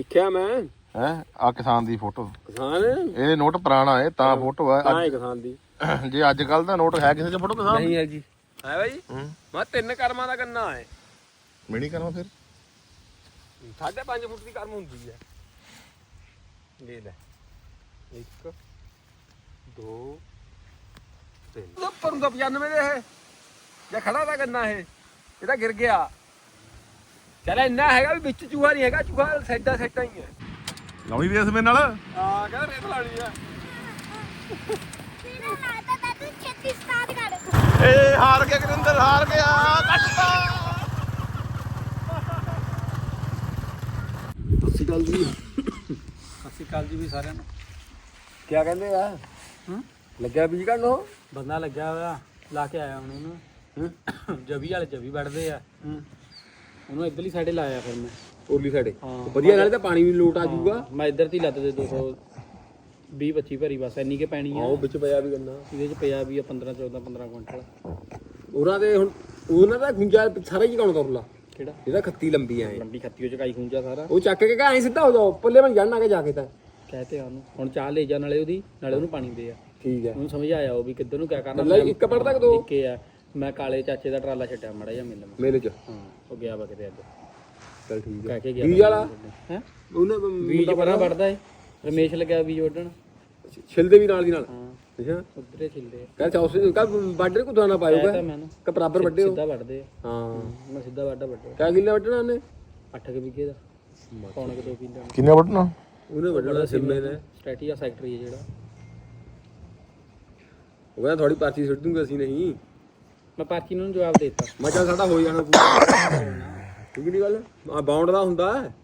ਦੇਖਿਆ ਮੈਂ। ਹੈ? ਆ ਕਿਸਾਨ ਦੀ ਫੋਟੋ। ਕਿਸਾਨ? ਇਹ ਨੋਟ ਪੁਰਾਣਾ ਹੈ ਤਾਂ ਫੋਟੋ ਹੈ। ਤਾਂ ਹੀ ਕਿਸਾਨ ਦੀ। ਜੇ ਅੱਜ ਕੱਲ ਦਾ ਨੋਟ ਹੈ ਕਿਸੇ ਚ ਫੋਟੋ ਕਿਸਾਨ? ਨਹੀਂ ਹੈ ਜੀ। ਹੈ ਬਾਈ? ਹੂੰ। ਮੈਂ ਤਿੰਨ ਕਰਮਾਂ ਦਾ ਗੰਨਾ ਹੈ। ਮਿਣੀ ਕਰਾਂ ਫਿਰ? ਸਾਢੇ ਪੰਜ ਫੁੱਟ ਦੀ ਕਰਮ ਹੁੰਦੀ ਹੈ। ਲੈ ਲੈ। ਇੱਕ ਦੋ ਤਿੰਨ। ਉੱਪਰ ਨੂੰ ਤਾਂ 95 ਦੇ ਇਹ। ਜੇ ਖੜਾ ਦਾ ਗੰਨਾ ਇਹ। ਇਹ ਤਾਂ ਗਿਰ ਗਿਆ। ਚਲ ਇੰਨਾ ਹੈਗਾ ਵੀ ਵਿੱਚ ਚੂਹਾ ਨਹੀਂ ਹੈਗਾ ਚੂਹਾ ਸੈਡਾ ਸੈਟਾ ਹੀ ਹੈ। ਲਾਉਣੀ ਵੀ ਇਸ ਮੇਰੇ ਨਾਲ? ਆ ਕਹਿੰਦਾ ਰੇਤ ਲਾਣੀ ਆ। ਤੇਰਾ ਲਾਤਾ ਤਾਂ ਤੂੰ ਛੇਤੀ ਸਟਾਰਟ ਕਰ। ਏ ਹਾਰ ਗਿਆ ਕਰਿੰਦਰ ਹਾਰ ਗਿਆ ਕੱਟਦਾ ਸਤਿ ਗੱਲ ਜੀ। ਸਤਿ ਕਾਲ ਜੀ ਵੀ ਸਾਰਿਆਂ ਨੂੰ। ਕੀ ਕਹਿੰਦੇ ਆ? ਹੂੰ? ਲੱਗਿਆ ਬੀਜ ਕੱਢੋ ਬੰਦਾ ਲੱਗਿਆ ਹੋਇਆ ਲਾ ਕੇ ਆਇਆ ਹੁਣ ਉਹਨੂੰ। ਜਵੀ ਵਾਲੇ ਜਵੀ ਵੜਦੇ ਆ। ਉਹਨੂੰ ਇੱਧਰਲੀ ਸਾਈਡੇ ਲਾਇਆ ਫਿਰ ਮੈਂ। ਉਰਲੀ ਹਾਂ। ਵਧੀਆ ਨਾਲੇ ਤਾਂ ਪਾਣੀ ਵੀ ਲੋਟ ਆ ਜਾਊਗਾ। ਮੈਂ ਇੱਧਰ ਦੀ ਲੱਦ ਦੇ 200 20 25 ਭਰੀ ਬਸ ਇੰਨੀ ਕੇ ਪੈਣੀ ਆ। ਆਓ ਵਿੱਚ ਪਿਆ ਵੀ ਗੰਨਾ ਇਹਦੇ ਚ ਪਿਆ ਵੀ ਆ 15 14 15 ਕੁਇੰਟਲ। ਉਹਨਾਂ ਦੇ ਹੁਣ ਉਹਨਾਂ ਦਾ ਗੁੰਜਾ ਸਾਰਾ ਹੀ ਕੌਣ ਕਰੂਲਾ ਕਿਹੜਾ? ਇਹਦਾ ਖੱਤੀ ਲੰਬੀ ਆਏ ਲੰਬੀ ਖੱਤੀ ਉਹ ਚ ਕਾਈ ਖੂੰਜਾ ਸਾਰਾ। ਉਹ ਚੱਕ ਕੇ ਕਹਾਂ ਸਿੱਧਾ ਹੋ ਜਾਓ ਪੱਲੇ ਬਣ ਜਾਣਾ ਕੇ ਜਾ ਕੇ ਤਾਂ। ਕਹਤੇ ਆ ਉਹਨੂੰ। ਹੁਣ ਚਾਹ ਲੈ ਜਾ ਨਾਲੇ ਉਹਦੀ ਨਾਲੇ ਉਹਨੂੰ ਪਾਣੀ ਦੇ ਆ। ਠੀਕ ਹੈ ਉਹਨੂੰ ਸਮਝ ਆਇਆ ਉਹ ਵੀ ਕਿੱਧਰ ਨੂੰ ਕਿਆ ਕਰਨਾ। ਮਤਲਬ ਇੱਕ ਪੜ ਤੱਕ ਦੋ। ਇੱਕੇ ਆ ਮੈਂ ਕਾਲੇ ਚਾਚੇ ਦਾ ਟਰਾਲਾ ਛੱਡਿਆ ਮੜਾ ਜਾ ਮਿਲ ਮੇਲੇ ਚ। ਹਾਂ। ਉਹ ਗਿਆ ਵਾ ਕਿਤੇ ਅੱਜ। ਚਲ ਠੀਕ ਹੈ ਕਹਿ ਕੇ ਗਿਆ ਬੀਜ ਵਾਲਾ? ਹੈ। ਉਹਨੇ ਬੀਜ ਬੜਾ ਵੜਦਾ ਏ। ਰਮੇਸ਼ ਲੱਗਿਆ ਬੀਜ ਵੱਢਣ। ਛਿਲਦੇ ਵੀ ਨਾਲ ਦੀ ਨਾਲ। ਹਾਂ। ਅੱਛਾ। ਉਧਰੇ ਛਿਲਦੇ ਆ। ਕਹ ਚੌਸੇ ਕਹ ਬਾਰਡਰ ਕੋ ਦਾਣਾ ਪਾਇਓਗਾ ਤਾਂ ਮੈਨੂੰ ਕਿ ਬਰਾਬਰ ਵੱਡੇ ਹੋ ਸਿੱਧਾ ਵੱਢਦੇ ਆ। ਹਾਂ। ਮੈਂ ਸਿੱਧਾ ਵੱਢਾ ਵੱਢਿਆ ਕਿਆ ਕਿੱਲੇ ਵੱਢਣਾ ਉਹਨੇ? 8 ਕਿ ਵਿਗੇ ਦਾ। ਪੌਣੇ ਕਿ 2 ਕਿੱਲੇ ਕਿੰਨੇ ਵਟਣਾ ਉਹਨੇ ਵੱਢਣਾ ਸਿੰਮੇ ਨੇ ਸਟ੍ਰੈਟਜੀ ਆ ਸੈਕਟਰੀ ਹੈ ਜਿਹੜਾ। ਉਹ ਕਹਿੰਦਾ ਥੋੜੀ ਪਾਰਟੀ ਸੁੱਟ ਦੂੰਗਾ ਅਸੀਂ ਨਹੀਂ। ਮੈਂ ਪਾਰਟੀ ਨੂੰ ਜਵਾਬ ਦੇ ਦਿੱਤਾ। ਮੈਂ ਕਿਹਾ ਸਾਡਾ ਹੋ ਜਾਣਾ ਪੂਰਾ। ਠੀਕ ਨਹੀਂ ਗੱਲ? ਆ ਬਾਉਂਡ ਦਾ ਹੁੰਦਾ ਹੈ।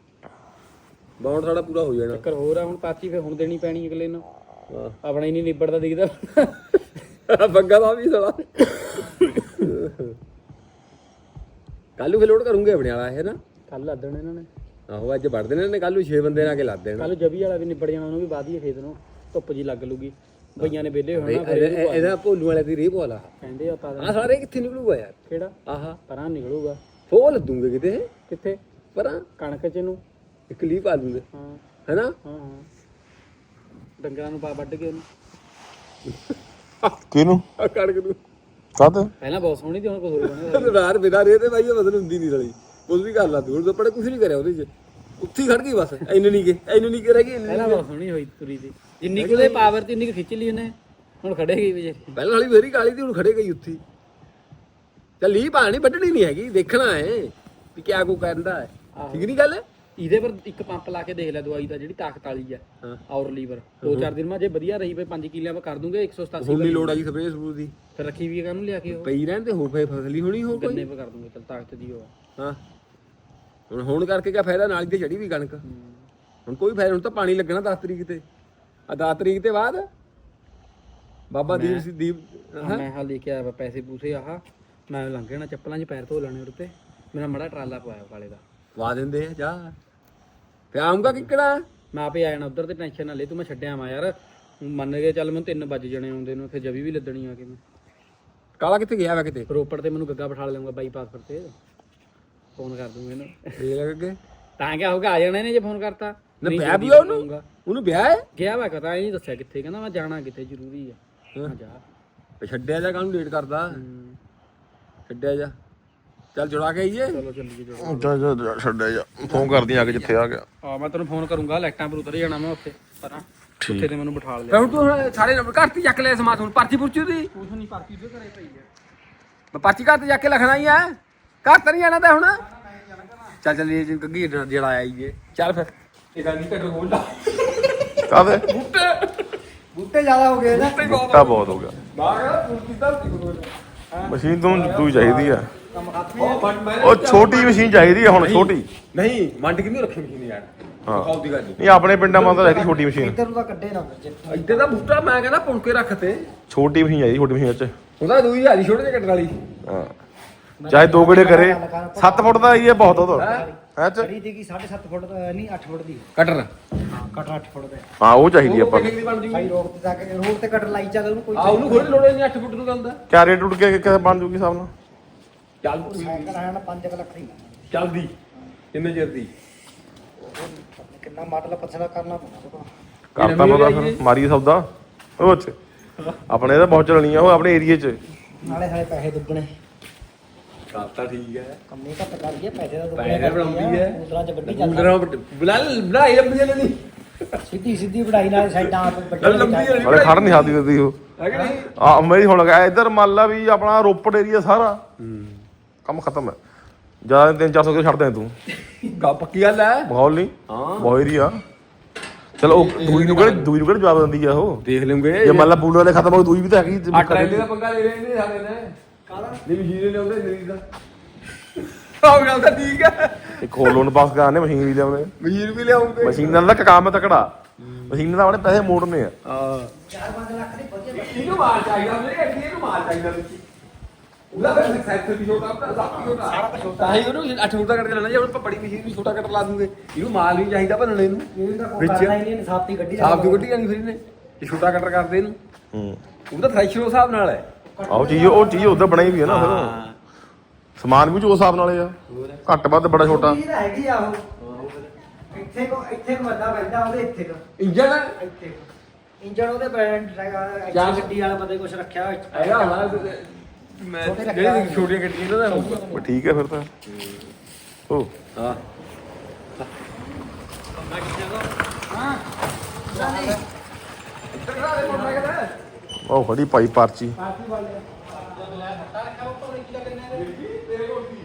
ਬਾਉਂਡ ਸਾਡਾ ਪੂਰਾ ਹੋ ਜਾਣਾ। ਚੱਕਰ ਹੋਰ ਆ ਹੁਣ ਪਾਰਟੀ ਫੇ ਹੁਣ ਦੇਣੀ ਪੈਣੀ ਅਗਲੇ ਨੂੰ। ਹਾਂ। ਆਪਣਾ ਹੀ ਨਹੀਂ ਨਿਬੜਦਾ ਦਿਖਦਾ। ਬੱਗਾ ਦਾ ਵੀ ਸਾਲਾ। ਕੱਲੂ ਫੇ ਲੋਡ ਕਰੂੰਗੇ ਆਪਣੇ ਵਾਲਾ ਇਹ ਨਾ? ਕੱਲ ਲੱਦਣ ਇਹਨਾਂ ਨੇ। ਆਹੋ ਅੱਜ ਵੜਦੇ ਨੇ ਨੇ ਕੱਲੂ 6 ਬੰਦੇ ਨਾਲ ਕੇ ਲਾ ਦੇਣਾ। ਕੱਲ ਜਬੀ ਵਾਲਾ ਵੀ ਨਿਬੜ ਜਾਣਾ ਉਹਨੂੰ ਵੀ ਬਾਦੀਏ ਖੇਤ ਨੂੰ। ਧੁੱਪ ਜੀ ਲੱਗ ਲੂਗੀ। ਬਈਆਂ ਨੇ ਵਿਹਲੇ ਹੋਣਾ ਫਿਰ ਇਹ- ਇਹ- ਇਹਦਾ ਭੋਲੂ ਵਾਲੇ ਦੀ ਰੀਪ ਵਾਲਾ ਕਹਿੰਦੇ ਆ ਪਾ ਆ ਸਾਰੇ ਕਿੱਥੇ ਨਿਕਲੂਗਾ ਯਾਰ? ਕਿਹੜਾ? ਆਹਾ। ਪਰਾਂ ਨਿਕਲੂਗਾ। ਫੋ ਲੱਦੂਗੇ ਕਿਤੇ? ਕਿੱਥੇ? ਪਰਾਂ। ਕਣਕ ਚ ਨੂੰ ਇੱਕ ਲੀ ਪਾ ਦੂੰਗੇ ਹਾਂ। ਹੈਨਾ? ਹਾਂ ਹਾਂ। ਡੰਗਰਾਂ ਨੂੰ ਪਾ ਵੱਢ ਕੇ ਉਹਨੂੰ ਕਿਹਨੂੰ? ਆ ਕਣਕ ਨੂੰ। ਕਦ ਪਹਿਲਾਂ ਬਹੁਤ ਸੋਹਣੀ ਤੇ ਹੁਣ ਕੁਝ ਹੋਰ ਬਣਿਆ। ਰਾਤ ਬਿਨਾ ਰੇ ਤੇ ਬਾਈ ਇਹ ਬਦਲ ਹੁੰਦੀ ਨਹੀਂ ਰਲੀ ਕੁਝ ਵੀ ਕਰ ਲਾ ਦੂਰ ਤੋਂ ਪੜੇ ਕੁਝ ਨਹੀਂ ਕਰਿਆ ਉਹਦੇ ਚ। ਉੱਥੇ ਹੀ ਖੜ ਗਈ ਬਸ ਇੰਨੇ ਨਹੀਂ ਕੇ ਇੰਨੇ ਨਹੀਂ ਕੇ ਰਹਿ ਗਈ ਇੰਨੇ ਪਹਿਲਾਂ ਬਹੁਤ ਸੋਹਣੀ ਹੋਈ ਤੁਰੀ ਦੀ। ਜਿੰਨੀ ਕੁ ਉਹਦੇ ਪਾਵਰ ਤੇ ਇੰਨੀ ਕੁ ਖਿੱਚ ਲਈ ਉਹਨੇ ਹੁਣ ਖੜੇ ਗਈ ਵਿਚਾਰੀ ਪਹਿਲਾਂ ਵਾਲੀ ਫੇਰੀ ਕਾਲੀ ਦੀ ਹੁਣ ਖੜੇ ਗਈ ਉੱਥੇ। ਚੱਲ ਲੀ ਪਾਣੀ ਵੱਢਣੀ ਨਹੀਂ ਹੈਗੀ ਦੇਖਣਾ ਹੈ ਵੀ ਕਿਆ ਕੋ ਕਹਿੰਦਾ ਹੈ। ਠੀਕ ਨਹੀਂ ਗੱਲ? ਇਹਦੇ ਪਰ ਇੱਕ ਪੰਪ ਲਾ ਕੇ ਦੇਖ ਲੈ ਦਵਾਈ ਦਾ ਜਿਹੜੀ ਤਾਕਤ ਵਾਲੀ ਆ ਹਾਂ। ਔਰ ਲੀਵਰ ਦੋ ਚਾਰ ਦਿਨ ਮਾ ਜੇ ਵਧੀਆ ਰਹੀ ਪਈ 5 ਕਿੱਲਿਆਂ ਮੈਂ ਕਰ ਦੂੰਗੇ 187 ਹੁਣ ਨਹੀਂ ਲੋੜ ਆਈ ਸਪਰੇਅ ਸਪਰੂ ਦੀ। ਫਿਰ ਰੱਖੀ ਵੀ ਕਾਹਨੂੰ ਲਿਆ ਕੇ ਉਹ? ਪਈ ਰਹਿਣ ਤੇ ਹੋਰ ਫੇ ਫਸਲੀ ਹੋਣੀ ਹੋ ਕੋਈ। ਗੰਨੇ ਪੇ ਕਰ ਦੂੰਗੇ ਚਲ ਤਾਕਤ ਦੀ ਉਹ ਆ। ਹਾਂ। ਹੁਣ ਹੁਣ ਕਰਕੇ ਕਿਆ ਫਾਇਦਾ ਨਾਲ ਹੀ ਤੇ ਚੜੀ ਵੀ ਕਣਕ। ਹੁਣ ਕੋਈ ਫਾਇਦਾ ਹੁਣ ਤਾਂ ਪਾਣੀ ਲੱਗਣਾ 10 ਤਰੀਕ ਤੇ। ਆ 10 ਤਰੀਕ ਤੇ ਬਾਅਦ? ਬਾਬਾ ਦੀਪ ਸਿੰਘ ਦੀਪ ਆਹ ਮੈਂ ਹਾਂ ਲੈ ਕੇ ਆਇਆ ਵਾ ਪੈਸੇ ਪੂਸੇ ਆਹ। ਮੈਂ ਲੰਘੇ ਨਾ ਚੱਪਲਾਂ 'ਚ ਪੈਰ ਧੋ ਲੈਣੇ ਉਹਦੇ ਤੇ ਮੇਰਾ ਮੜਾ ਟਰਾਲਾ ਪਵਾਇਆ ਕਾਲੇ ਦਾ। ਵਾ ਦਿੰਦੇ ਆ ਜਾ। ਤੇ ਆਉਂਗਾ ਕਿੱਕੜਾ ਮੈਂ ਆਪੇ ਆ ਜਾਣਾ ਉਧਰ ਤੇ ਟੈਨਸ਼ਨ ਨਾ ਲੈ ਤੂੰ ਮੈਂ ਛੱਡਿਆ ਆਵਾਂ ਯਾਰ। ਮੰਨ ਕੇ ਚੱਲ ਮੈਨੂੰ 3 ਵਜ ਜਾਣੇ ਆਉਂਦੇ ਨੂੰ ਫਿਰ ਜਵੀ ਵੀ ਲੱਦਣੀ ਆ ਕੇ ਮੈਂ। ਕਾਲਾ ਕਿੱਥੇ ਗਿਆ ਵਾ ਕਿਤੇ? ਰੋਪੜ ਤੇ ਮੈਨੂੰ ਗੱਗਾ ਬਿਠਾ ਲਵਾਂਗਾ ਬਾਈਪਾਸ ਪਰ ਤੇ। ਫੋਨ ਕਰ ਦੂੰਗਾ ਇਹਨੂੰ। ਦੇਖ ਲੱਗ ਤਾਂ ਕਿਆ ਹੋਗਾ ਆ ਜਾਣਾ ਇਹਨੇ ਜੇ ਫੋਨ ਕਰਤਾ। ਨਾ ਨਹੀਂ ਵਿਆਹ ਵੀ ਉਹਨੂੰ। ਉਹਨੂੰ ਵਿਆਹ ਹੈ? ਗਿਆ ਵਾ ਕਹਤਾ ਇਹ ਨਹੀਂ ਦੱਸਿਆ ਕਿੱਥੇ ਕਹਿੰਦਾ ਮੈਂ ਜਾਣਾ ਕਿੱਥੇ ਜ਼ਰੂਰੀ ਆ। ਮੈਂ ਜਾ। ਤੇ ਛੱਡਿਆ ਜਾ ਕਾਹਨੂੰ ਲੇਟ ਕਰਦਾ? ਹਮ, ਛੱਡਿਆ ਜਾ। ਚੱਲ ਜੁੜਾ ਕੇ ਆਈਏ। ਚਲੋ ਚੱਲੀਏ ਜੋ ਜਾ ਜਾ ਜਾ ਛੱਡਿਆ ਜਾ। ਫੋਨ ਕਰਦੀ ਆ ਕੇ ਜਿੱਥੇ ਆ ਗਿਆ। ਆ ਮੈਂ ਤੈਨੂੰ ਫੋਨ ਕਰੂੰਗਾ ਲਾਈਟਾਂ ਪਰ ਉਤਰ ਜਾਣਾ ਮੈਂ ਉੱਥੇ ਪਰਾਂ। ਉੱਥੇ ਤੇ ਮੈਨੂੰ ਬਿਠਾ ਲਿਆ। ਹੁਣ ਤੂੰ ਸਾਰੇ ਨੰਬਰ ਘਰ ਤੇ ਚੱਕ ਲੈ ਸਮਾਤ ਹੁਣ ਪਰਚੀ ਪੁਰਚੀ ਦੀ ਕੁਛ ਨਹੀਂ ਪਾਰਟੀ ਤੇ ਘਰੇ ਪਈ ਆ। ਮੈਂ ਪਰਚੀ ਘਰ ਤੇ ਜਾ ਕੇ ਲਿਖਣਾ ਹੀ ਆ। ਘਰ ਤਾਂ ਨਹੀਂ ਜਾਣਾ ਤਾਂ ਹੁਣ? ਚੱਲ ਚੱਲ ਇਹ ਗੱਗੀ ਜਿਹੜਾ ਆਇਆ ਈ ਇਹ ਚੱਲ ਫਿਰ। ਇਹ ਗੱਲ ਨਹੀਂ ਕੱਢ ਖੋਲਦਾ ਕਦ ਬੂਟੇ। ਜ਼ਿਆਦਾ ਹੋ ਗਏ ਨਾ। ਬੂਟਾ ਬਹੁਤ ਹੋ ਗਿਆ। ਬਾਗ ਤੂੰ ਕਿੱਦਾਂ ਸੀ ਮਸ਼ੀਨ ਤੋਂ ਦੂਈ ਚਾਹੀਦੀ ਆ। ਉਹ ਮੰਡ ਮੈਂ ਉਹ ਛੋਟੀ ਮਸ਼ੀਨ ਚਾਹੀਦੀ ਆ ਹੁਣ ਛੋਟੀ। ਨਹੀਂ ਮੰਡ ਕਿੰਨੀ ਰੱਖੀ ਮਸ਼ੀਨ ਯਾਰ? ਹਾਂ। ਖਾਉ ਦੀ ਗੱਲ ਨਹੀਂ ਨਹੀਂ ਆਪਣੇ ਪਿੰਡਾਂ ਮਾ ਤਾਂ ਛੋਟੀ ਮਸ਼ੀਨ। ਇੱਥੇ ਦਾ ਬੂਟਾ ਮੈਂ ਕਹਿੰਦਾ ਪੁਣ ਕੇ ਰੱਖ ਤੇ। ਛੋਟੀ ਮਸ਼ੀਨ ਚਾਹੀਦੀ ਛੋਟੀ ਮਸ਼ੀਨ ਚ ਉਹਦਾ ਦੂਈ ਹਜ਼ਾਰੀ ਛੋਟੇ ਜਿਹੇ ਕੱਟਣ ਵਾਲੀ। ਹਾਂ। ਚਾਹੇ ਦੋ ਗੜੇ ਕਰੇ। 7 ਫੁੱਟ ਦਾ ਇਹ ਬਹੁਤ ਉਹ ਹੈ? ਚ? ਦੀ ਕੀ 7.5 ਫੁੱਟ ਦਾ ਨਹੀਂ 8 ਫੁੱਟ ਦੀ। ਕਟਰ। ਕਟਰ 8 ਫੁੱਟ ਦਾ। ਹਾਂ ਉਹ ਚਾਹੀਦੀ ਆਪਾਂ ਨੂੰ। ਕਿੰਨੀ ਬਣ ਜੂਗੀ ਭਾਈ ਰੋਡ ਤੇ ਜਾ ਕੇ ਰੋਡ ਤੇ ਕਟਰ ਲਾਈ ਚੱਲ ਉਹਨੂੰ ਕੋਈ ਆ ਉਹਨੂੰ ਖੋਲ ਲੋੜ ਨਹੀਂ 8 ਫੁੱਟ ਨੂੰ ਗੱਲ ਦਾ। ਕਿਆ ਰੇਟ ਉੱਡ ਕੇ ਕਿੱਥੇ ਬਣ ਜੂਗੀ ਸਭ ਨਾਲ ਚੱਲ ਸਾਈਕਲ ਆਇਆ ਨਾ 5 ਲੱਖ ਹੀ ਚੱਲਦੀ। ਕਿੰਨੇ ਚਿਰ ਦੀ? ਕਿੰਨੇ ਨਾ ਮਤਲਬ ਪਛੜਾ ਕਰਨਾ ਪੈਣਾ ਦੇਖੋ ਕਰਤਾ ਪਤਾ ਫਿਰ ਮਾਰੀ ਸੌਦਾ। ਉਹ ਚ। ਆਪਣੇ ਇਹਦਾ ਬਹੁਤ ਚਲਣੀ ਆ ਉਹ ਆਪਣੇ ਏਰੀਏ ਚ। ਨਾਲੇ ਸਾਰੇ ਪੈਸੇ ਦੁੱਗਣੇ। ਕਰਤਾ ਠੀਕ ਹੈ। ਕੰਮੇ ਘੱਟ ਕਰ ਗਏ ਪੈਸੇ ਦਾ ਦੁੱਗਣੇ ਪੈਸੇ ਕਰਦੀ ਬਣਾਉਂਦੀ ਹੈ। ਉਧਰਾਂ ਚ ਵੱਡੀ ਜਾਂਦਾ ਬੁਲਰਾ ਬੁਲਾ ਬੁਲਾਈ ਲੰਬੀ ਨਹੀਂ ਸਿੱਧੀ ਸਿੱਧੀ ਵਢਾਈ ਨਾਲ ਸਾਈਡਾਂ ਆਪ ਲੰਬੀ ਵੱਡੀ ਨਾਲੇ ਖੜ ਨਹੀਂ ਸਕਦੀ ਦਿੱਤੀ ਉਹ। ਹੈ ਕਿ ਨਹੀਂ? ਆ ਮੇਰੀ ਹੁਣ ਗਿਆ ਇੱਧਰ ਮੰਨ ਲਾ ਵੀ ਆਪਣਾ ਰੋਪੜ ਏਰੀਆ ਸਾਰਾ। ਕੰਮ ਖਤਮ ਹੈ। ਜ਼ਿਆਦਾ 3-400 ਕਿਲੋ ਛੱਡ ਦੇ ਤੂੰ। ਗਾ ਪੱਕੀ ਗੱਲ ਹੈ। ਮਾਹੌਲ ਨਹੀਂ। ਹਾਂ। ਬਹੁਤ ਏਰੀਆ ਚਲੋ ਉਹ ਦੂਈ ਨੂੰ ਕਿਹੜੇ ਦੂਈ ਨੂੰ ਕਿਹੜੇ ਜਵਾਬ ਦਿੰਦੀ ਆ ਉਹ? ਦੇਖ ਲਵਾਂਗੇ ਜੇ ਮੰਨ ਲਾ ਵਾਲੇ ਖਤਮ ਹੋ ਗਏ, ਦੂਈ ਵੀ ਤਾਂ ਹੈਗੀ। ਆ ਟਰੈਲੇ ਦਾ ਪੰਗਾ ਲੈ ਰਹੇ ਨੇ ਸਾਡੇ ਨੇ। ਕਾਲਾ ਨਹੀਂ ਮਸ਼ੀਨ ਨੇ ਉਹਦੇ ਨਰੀ ਦਾ। ਆਹ ਗੱਲ ਤਾਂ ਠੀਕ ਹੈ। ਇੱਕ ਹੋਰ ਲੋਨ ਪਾਸ ਕਰਾਣੇ ਮਸ਼ੀਨ ਵੀ ਲਿਆਉਣੇ ਮਸ਼ੀਨ ਵੀ ਲਿਆਉਂਗੇ ਮਸ਼ੀਨਾਂ ਦਾ ਕੰਮ ਤਕੜਾ। ਮਸ਼ੀਨਾਂ ਦਾ ਆਪਣੇ ਪੈਸੇ ਮੋੜਨੇ ਆ। ਹਾਂ। 4-5 ਲੱਖ ਦੀ ਵਧੀਆ ਇਹਨੂੰ ਮਾਰ ਚਾਹੀਦਾ ਮੇਰੇ ਅੱਗੇ ਇਹਨੂੰ ਮਾਰ ਚਾਹੀਦਾ ਵਿੱਚ। ਉਹਦਾ ਫਿਰ ਸੈਕਟਰ ਵੀ ਛੋਟਾ ਆਪਣਾ ਸਭ ਛੋਟਾ। ਸਾਰਾ ਕੁਝ ਛੋਟਾ। ਹੈ ਉਹਨੂੰ 8 ਫੁੱਟ ਦਾ ਕੱਟ ਕੇ ਲੈਣਾ ਜੇ ਹੁਣ ਬੜੀ ਮਸ਼ੀਨ ਵੀ ਛੋਟਾ ਕੱਟ ਲਾ ਦੂੰਗੇ। ਇਹਨੂੰ ਮਾਲ ਨਹੀਂ ਚਾਹੀਦਾ ਭੰਨਣੇ ਨੂੰ। ਇਹ ਤਾਂ ਕੋਈ ਵਿੱਚ। ਕਰਨਾ ਹੀ ਨਹੀਂ ਇਨਸਾਫੀ ਗੱਡੀ ਸਾਫ਼ ਦੀ ਗੱਡੀ ਜਾਣੀ ਫਿਰ ਇਹਨੇ। ਇਹ ਛੋਟਾ ਕਟਰ ਕਰਦੇ ਇਹਨੂੰ। ਹੂੰ। ਥ੍ਰੈਸ਼ਰ ਹਿਸਾਬ ਨਾਲ ਹੈ। ਆਹ ਚੀਜ਼ ਉਹ ਚੀਜ਼ ਉਧਰ ਬਣਾਈ ਵੀ ਹੈ ਨਾ ਫਿਰ। ਹਾਂ। ਸਮਾਨ ਵੀ ਜੋ ਹਿਸਾਬ ਨਾਲੇ ਆ। ਘੱਟ ਵੱਧ ਬੜਾ ਛੋਟਾ। ਇਹ ਤਾਂ ਹੈਗੀ ਆ ਉਹ। ਇੱਥੇ ਕੋ ਇੱਥੇ ਕੋ ਵੱਡਾ ਪੈਂਦਾ ਉਹਦੇ ਇੱਥੇ ਕੋ। ਇੰਜਨ ਇੱਥੇ ਇੰਜਨ ਉਹਦੇ ਬ੍ਰਾਂਡ ਹੈਗਾ ਚਾਰ- ਗੱਡੀ ਵਾਲਾ ਪਤਾ ਨੀ ਕੁਛ ਰੱਖਿਆ ਹੋਇਆ ਹੈਗਾ ਹੋਣਾ ਮੈਂ ਛੋਟੇ ਰੱਖਿਆ ਜਿਹੜੀ ਛੋਟੀਆਂ ਗੱਡੀਆਂ ਇਹਨਾਂ ਦਾ ਹੋਊਗਾ ਬਸ ਠੀਕ ਹੈ ਫਿਰ ਤਾਂ। ਉਹ ਹਾਂ। ਉਹ ਖੜੀ ਭਾਈ ਪਰਚੀ।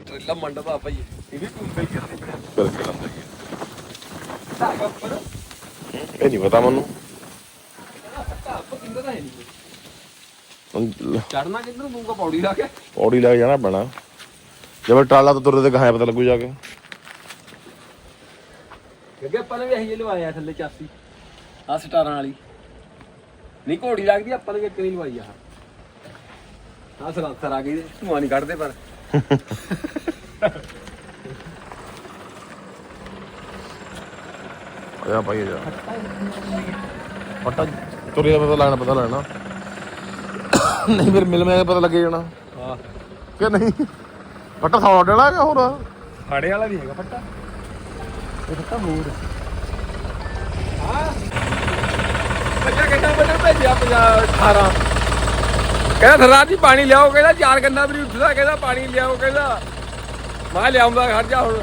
ਟ੍ਰੇਲਾ ਮੰਡਪਾ ਭਾਈ ਇਹ ਵੀ ਕਰਕੇ ਲੰਦਾ ਇਹ ਨਹੀਂ ਪਤਾ ਮੈਨੂੰ। ਚੜਨਾ ਕਿੱਧਰ ਪਊਗਾ ਪੌੜੀ ਲਾ ਕੇ? ਪੌੜੀ ਲੈ ਕੇ ਜਾਣਾ ਪੈਣਾ। ਜਦ ਟਰਾਲਾ ਤੋਂ ਤੁਰਦੇ ਤੇ ਕਹਾਂ ਪਤਾ ਲੱਗੂ ਜਾ ਕੇ। ਕਿਉਂਕਿ ਆਪਾਂ ਨੇ ਵੀ ਇਹੀ ਜਿਹੇ ਲਵਾਏ ਆ ਥੱਲੇ ਚਾਸੀ ਆ ਸਟਾਰਾਂ ਵਾਲੀ। ਨਹੀਂ ਘੋੜੀ ਲੱਗਦੀ ਆਪਾਂ ਨੇ ਇੱਕ ਨਹੀਂ ਲਵਾਈ ਆ। ਆ ਸਲਾਂਸਰ ਆ ਗਈ ਧੂਆਂ ਨਹੀਂ ਕੱਢਦੇ ਪਰ। ਆ ਭਾਈ ਜਾ ਪਟਾ ਤੁਰਿਆ ਪਤਾ ਲੈਣਾ ਪਤਾ ਲੈਣਾ। ਨਹੀਂ ਫਿਰ ਮਿਲ ਮੈਂ ਪਤਾ ਲੱਗੇ ਜਾਣਾ। ਹਾਂ ਕਿ ਨਹੀਂ? ਪਟਾ ਸੌ ਡੇਲਾ ਕਿ ਹੋਰ। ਫਾੜੇ ਵਾਲਾ ਵੀ ਹੈਗਾ ਫੱਟਾ ਇਹ ਫੱਟਾ ਮੂਰ ਹਾਂ ਬੱਚਾ ਬੱਚਾ ਭੇਜਿਆ 50 18 ਕਹਿੰਦਾ ਸਰਦਾਰ ਜੀ ਪਾਣੀ ਲਿਆਓ, ਕਹਿੰਦਾ ਚਾਰ ਗੰਨਾ ਵੀ ਉੱਠਦਾ, ਕਹਿੰਦਾ ਪਾਣੀ ਲਿਆਓ, ਕਹਿੰਦਾ। ਮੈਂ ਲਿਆਉਂਦਾ, ਖੜ ਹੁਣ।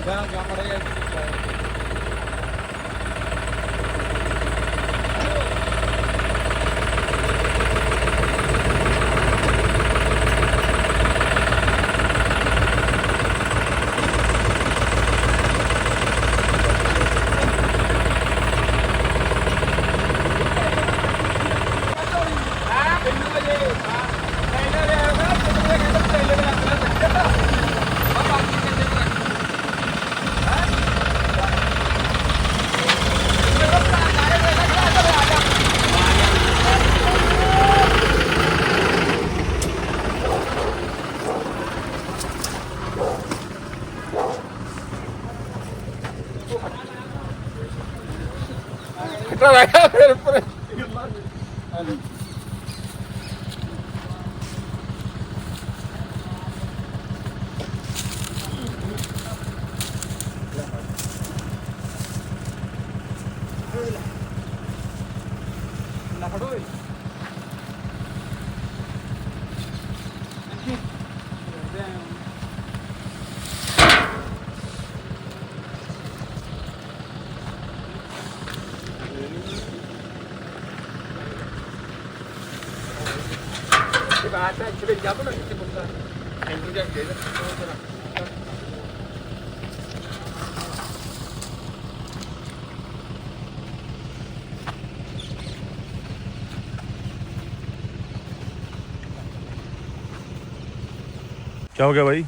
क्या हो गया भाई?